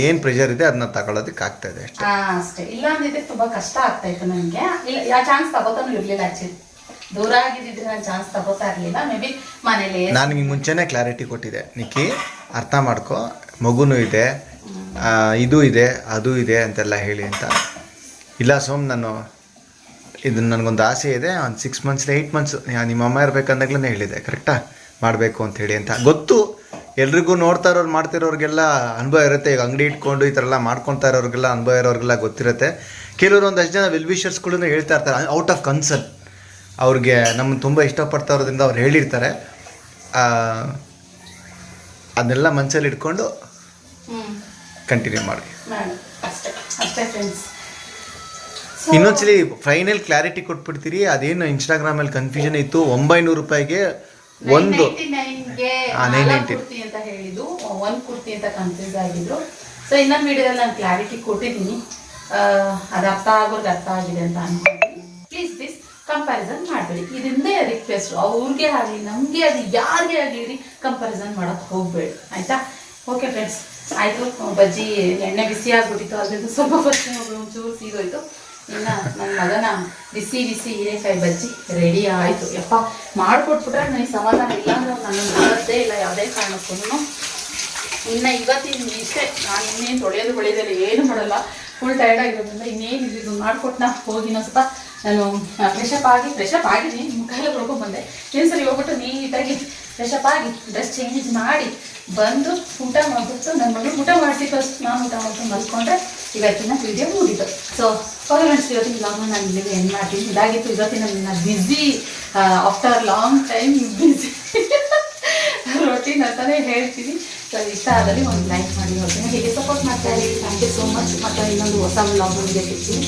ಏನು ಪ್ರೆಷರ್ ಇದೆ ಅದನ್ನ ತಗೊಳ್ಳೋದಕ್ಕೆ ಆಗ್ತಾ ಇದೆ ಅಷ್ಟೇ. ಇಲ್ಲ ಅಂದಿದ್ರೆ ತುಂಬಾ ಕಷ್ಟ ಆಗ್ತಾ ಇತ್ತು ನನಗೆ. ಇಲ್ಲ ಚಾನ್ಸ್ ತಗೋತಾನು ಇರ್ಲಿಲ್ಲ ಆಕ್ಚುಲಿ ದೂರ ನಾನು ಚಾನ್ಸ್ ತಗೋತಾ ಮೇ ಬಿ ಮನೇಲಿ ನಿಮ್ಗೆ ಮುಂಚೆನೇ ಕ್ಲಾರಿಟಿ ಕೊಟ್ಟಿದ್ದೆ. ನಿಕ್ಕಿ ಅರ್ಥ ಮಾಡ್ಕೊ. ಮಗುನೂ ಇದೆ. ಇದು ಇದೆ, ಅದು ಇದೆ ಅಂತೆಲ್ಲ ಹೇಳಿ ಅಂತ. ಇಲ್ಲ ಸೋಮ್, ನಾನು ಇದು ನನಗೊಂದು ಆಸೆ ಇದೆ. ಒಂದು ಸಿಕ್ಸ್ ಮಂತ್ಸ್ ಏಯ್ಟ್ ಮಂತ್ಸ್ ನಿಮ್ಮ ಅಮ್ಮ ಇರಬೇಕಂದಾಗ್ಲೇ ಹೇಳಿದೆ. ಕರೆಕ್ಟಾ ಮಾಡಬೇಕು ಅಂತ ಹೇಳಿ ಅಂತ. ಗೊತ್ತು, ಎಲ್ರಿಗೂ ನೋಡ್ತಾ ಇರೋರು ಮಾಡ್ತಿರೋರಿಗೆಲ್ಲ ಅನುಭವ ಇರುತ್ತೆ. ಈಗ ಅಂಗಡಿ ಇಟ್ಕೊಂಡು ಈ ಥರ ಎಲ್ಲ ಮಾಡ್ಕೊತಾ ಇರೋರಿಗೆಲ್ಲ ಅನುಭವ ಇರೋರಿಗೆಲ್ಲ ಗೊತ್ತಿರುತ್ತೆ. ಕೆಲವರು ಒಂದಷ್ಟು ಜನ ವೆಲ್ ವಿಷರ್ಸ್ಗಳು ಹೇಳ್ತಾ ಇರ್ತಾರೆ. Out of concern. ಅವ್ರಿಗೆ ನಮ್ಮನ್ನು ತುಂಬ ಇಷ್ಟಪಡ್ತಾ ಇರೋದ್ರಿಂದ ಅವ್ರು ಹೇಳಿರ್ತಾರೆ. ಅದನ್ನೆಲ್ಲ ಮನಸ್ಸಲ್ಲಿ ಇಟ್ಕೊಂಡು ಕಂಟಿನ್ಯೂ ಮಾಡಿ. ಇನ್ನೊಂದ್ಸಲಿ ಫೈನಲ್ ಕ್ಲಾರಿಟಿ ಕೊಟ್ಬಿಡ್ತೀರಿ ಅದೇನು ಇನ್ಸ್ಟಾಗ್ರಾಮಲ್ಲಿ ಕನ್ಫ್ಯೂಷನ್ ಇತ್ತು ಒಂಬೈನೂರು ರೂಪಾಯಿಗೆ ಒಂದು ಗೆ ಆ, 999. ಕುರ್ತಿ ಅಂತ ಹೇಳಿದ್ದು ಒಂದ್ ಕುರ್ತಿ ಅಂತ ಕನ್ಫ್ಯೂಸ್ ಆಗಿದ್ರು. ಸೊ ಇನ್ನೊಂದು ವಿಡಿಯೋದಲ್ಲಿ ನಾನು ಕ್ಲಾರಿಟಿ ಕೊಟ್ಟಿದ್ದೀನಿ. ಅದು ಅರ್ಥ ಆಗೋರ್ಗೆ ಅರ್ಥ ಆಗಿದೆ ಅಂತ ಅನ್ಕೊಂಡು ಪ್ಲೀಸ್ ಪ್ಲೀಸ್ ಕಂಪ್ಯಾರಿಸನ್ ಮಾಡಬೇಡಿ. ಇದರಿಂದ ರಿಕ್ವೆಸ್ಟ್ ಅವ್ರಿಗೆ ಆಗಲಿ, ನಮಗೆ ಆಗಲಿ, ಯಾರಿಗೆ ಆಗಲಿ ರೀ ಕಂಪ್ಯಾರಿಸನ್ ಮಾಡೋಕೆ ಹೋಗಬೇಡಿ. ಆಯ್ತಾ? ಓಕೆ ಫ್ರೆಂಡ್ಸ್ ಆಯಿತು. ಬಜ್ಜಿ ಎಣ್ಣೆ ಬಿಸಿ ಆಗಿಬಿಟ್ಟಿತ್ತು. ಅದರಿಂದ ಸ್ವಲ್ಪ ಬಜ್ಜಿ ಒಂಚೂರು ಸೀದೋಯ್ತು ಇನ್ನು ನನ್ನ ಮಗನ ಬಿಸಿ ಬಿಸಿ ಹೀರೆಕಾಯಿ ಬಜ್ಜಿ ರೆಡಿ ಆಯಿತು. ಯಪ್ಪ, ಮಾಡಿಕೊಟ್ಬಿಟ್ರೆ ನನಗೆ ಸಮಾಧಾನ ಇಲ್ಲ ಅಂದ್ರೆ ನಾನು ಮಾಡೋದೇ ಇಲ್ಲ ಯಾವುದೇ ಕಾರಣಕ್ಕೂ ಇನ್ನು ಇವತ್ತಿನ ಇಷ್ಟೇ. ನಾನು ಇನ್ನೇನು ತೊಳೆಯೋದು ಬೆಳೆಯೋದಿಲ್ಲ ಏನು ಮಾಡಲ್ಲ. ಫುಲ್ ಟೈರ್ಡ್ ಆಗಿರೋದ್ರಿಂದ ಇನ್ನೇನು ಇದು ಮಾಡಿಕೊಟ್ನ? ಹೋಗಿ ಹೋಗಿನ ಸ್ವಲ್ಪ ನಾನು ಫ್ರೆಶಪ್ ಆಗಿ ಫ್ರೆಶಪ್ ಆಗಿದ್ದೀನಿ. ನಿಮ್ಮ ಎಲ್ಲ ತೊಳ್ಕೊಂಡ್ ಬಂದೆ. ಇನ್ನೊಂದ್ಸರಿ ಹೋಗ್ಬಿಟ್ಟು ನೀಟಾಗಿ ಫ್ರೆಶಪ್ ಆಗಿ ಡ್ರೆಸ್ ಚೇಂಜ್ ಮಾಡಿ ಬಂದು ಊಟ ಮಾಡಿಬಿಟ್ಟು ನನ್ನ ಮಗಳು ಊಟ ಮಾಡಿಸಿ ಫಸ್ಟ್ ನಾನು ಊಟ ಮಾಡ್ಕೊಂಡು ಮಲ್ಕೊಂಡ್ರೆ ಇವತ್ತಿನ ವಿಡಿಯೋ ಮುಗಿತು ಸೊ ಓಕೆ ಫ್ರೆಂಡ್ಸ್ ಇವತ್ತಿನ ಬ್ಲಾಗ್ನ ನಾನು ಇಲ್ಲಿಗೆ ಏನು ಮಾಡ್ತೀನಿ. ಇದಾಗಿತ್ತು, ಇವತ್ತಿನ ನನ್ನ busy after long time busy routine ಅಂತಲೇ ಹೇಳ್ತೀನಿ. ಸೊ ಇಷ್ಟ ಆದಲ್ಲಿ ಒಂದು ಲೈಕ್ ಮಾಡಿ ಹೋಗ್ತೀನಿ ಹೀಗೆ ಸಪೋರ್ಟ್ ಮಾಡ್ತಾ ಇದ್ದೀನಿ ಥ್ಯಾಂಕ್ ಯು ಸೋ ಮಚ್ ಮತ್ತು ಇನ್ನೊಂದು ಹೊಸ ಬ್ಲಾಗ್ ಸಿಗ್ತೀನಿ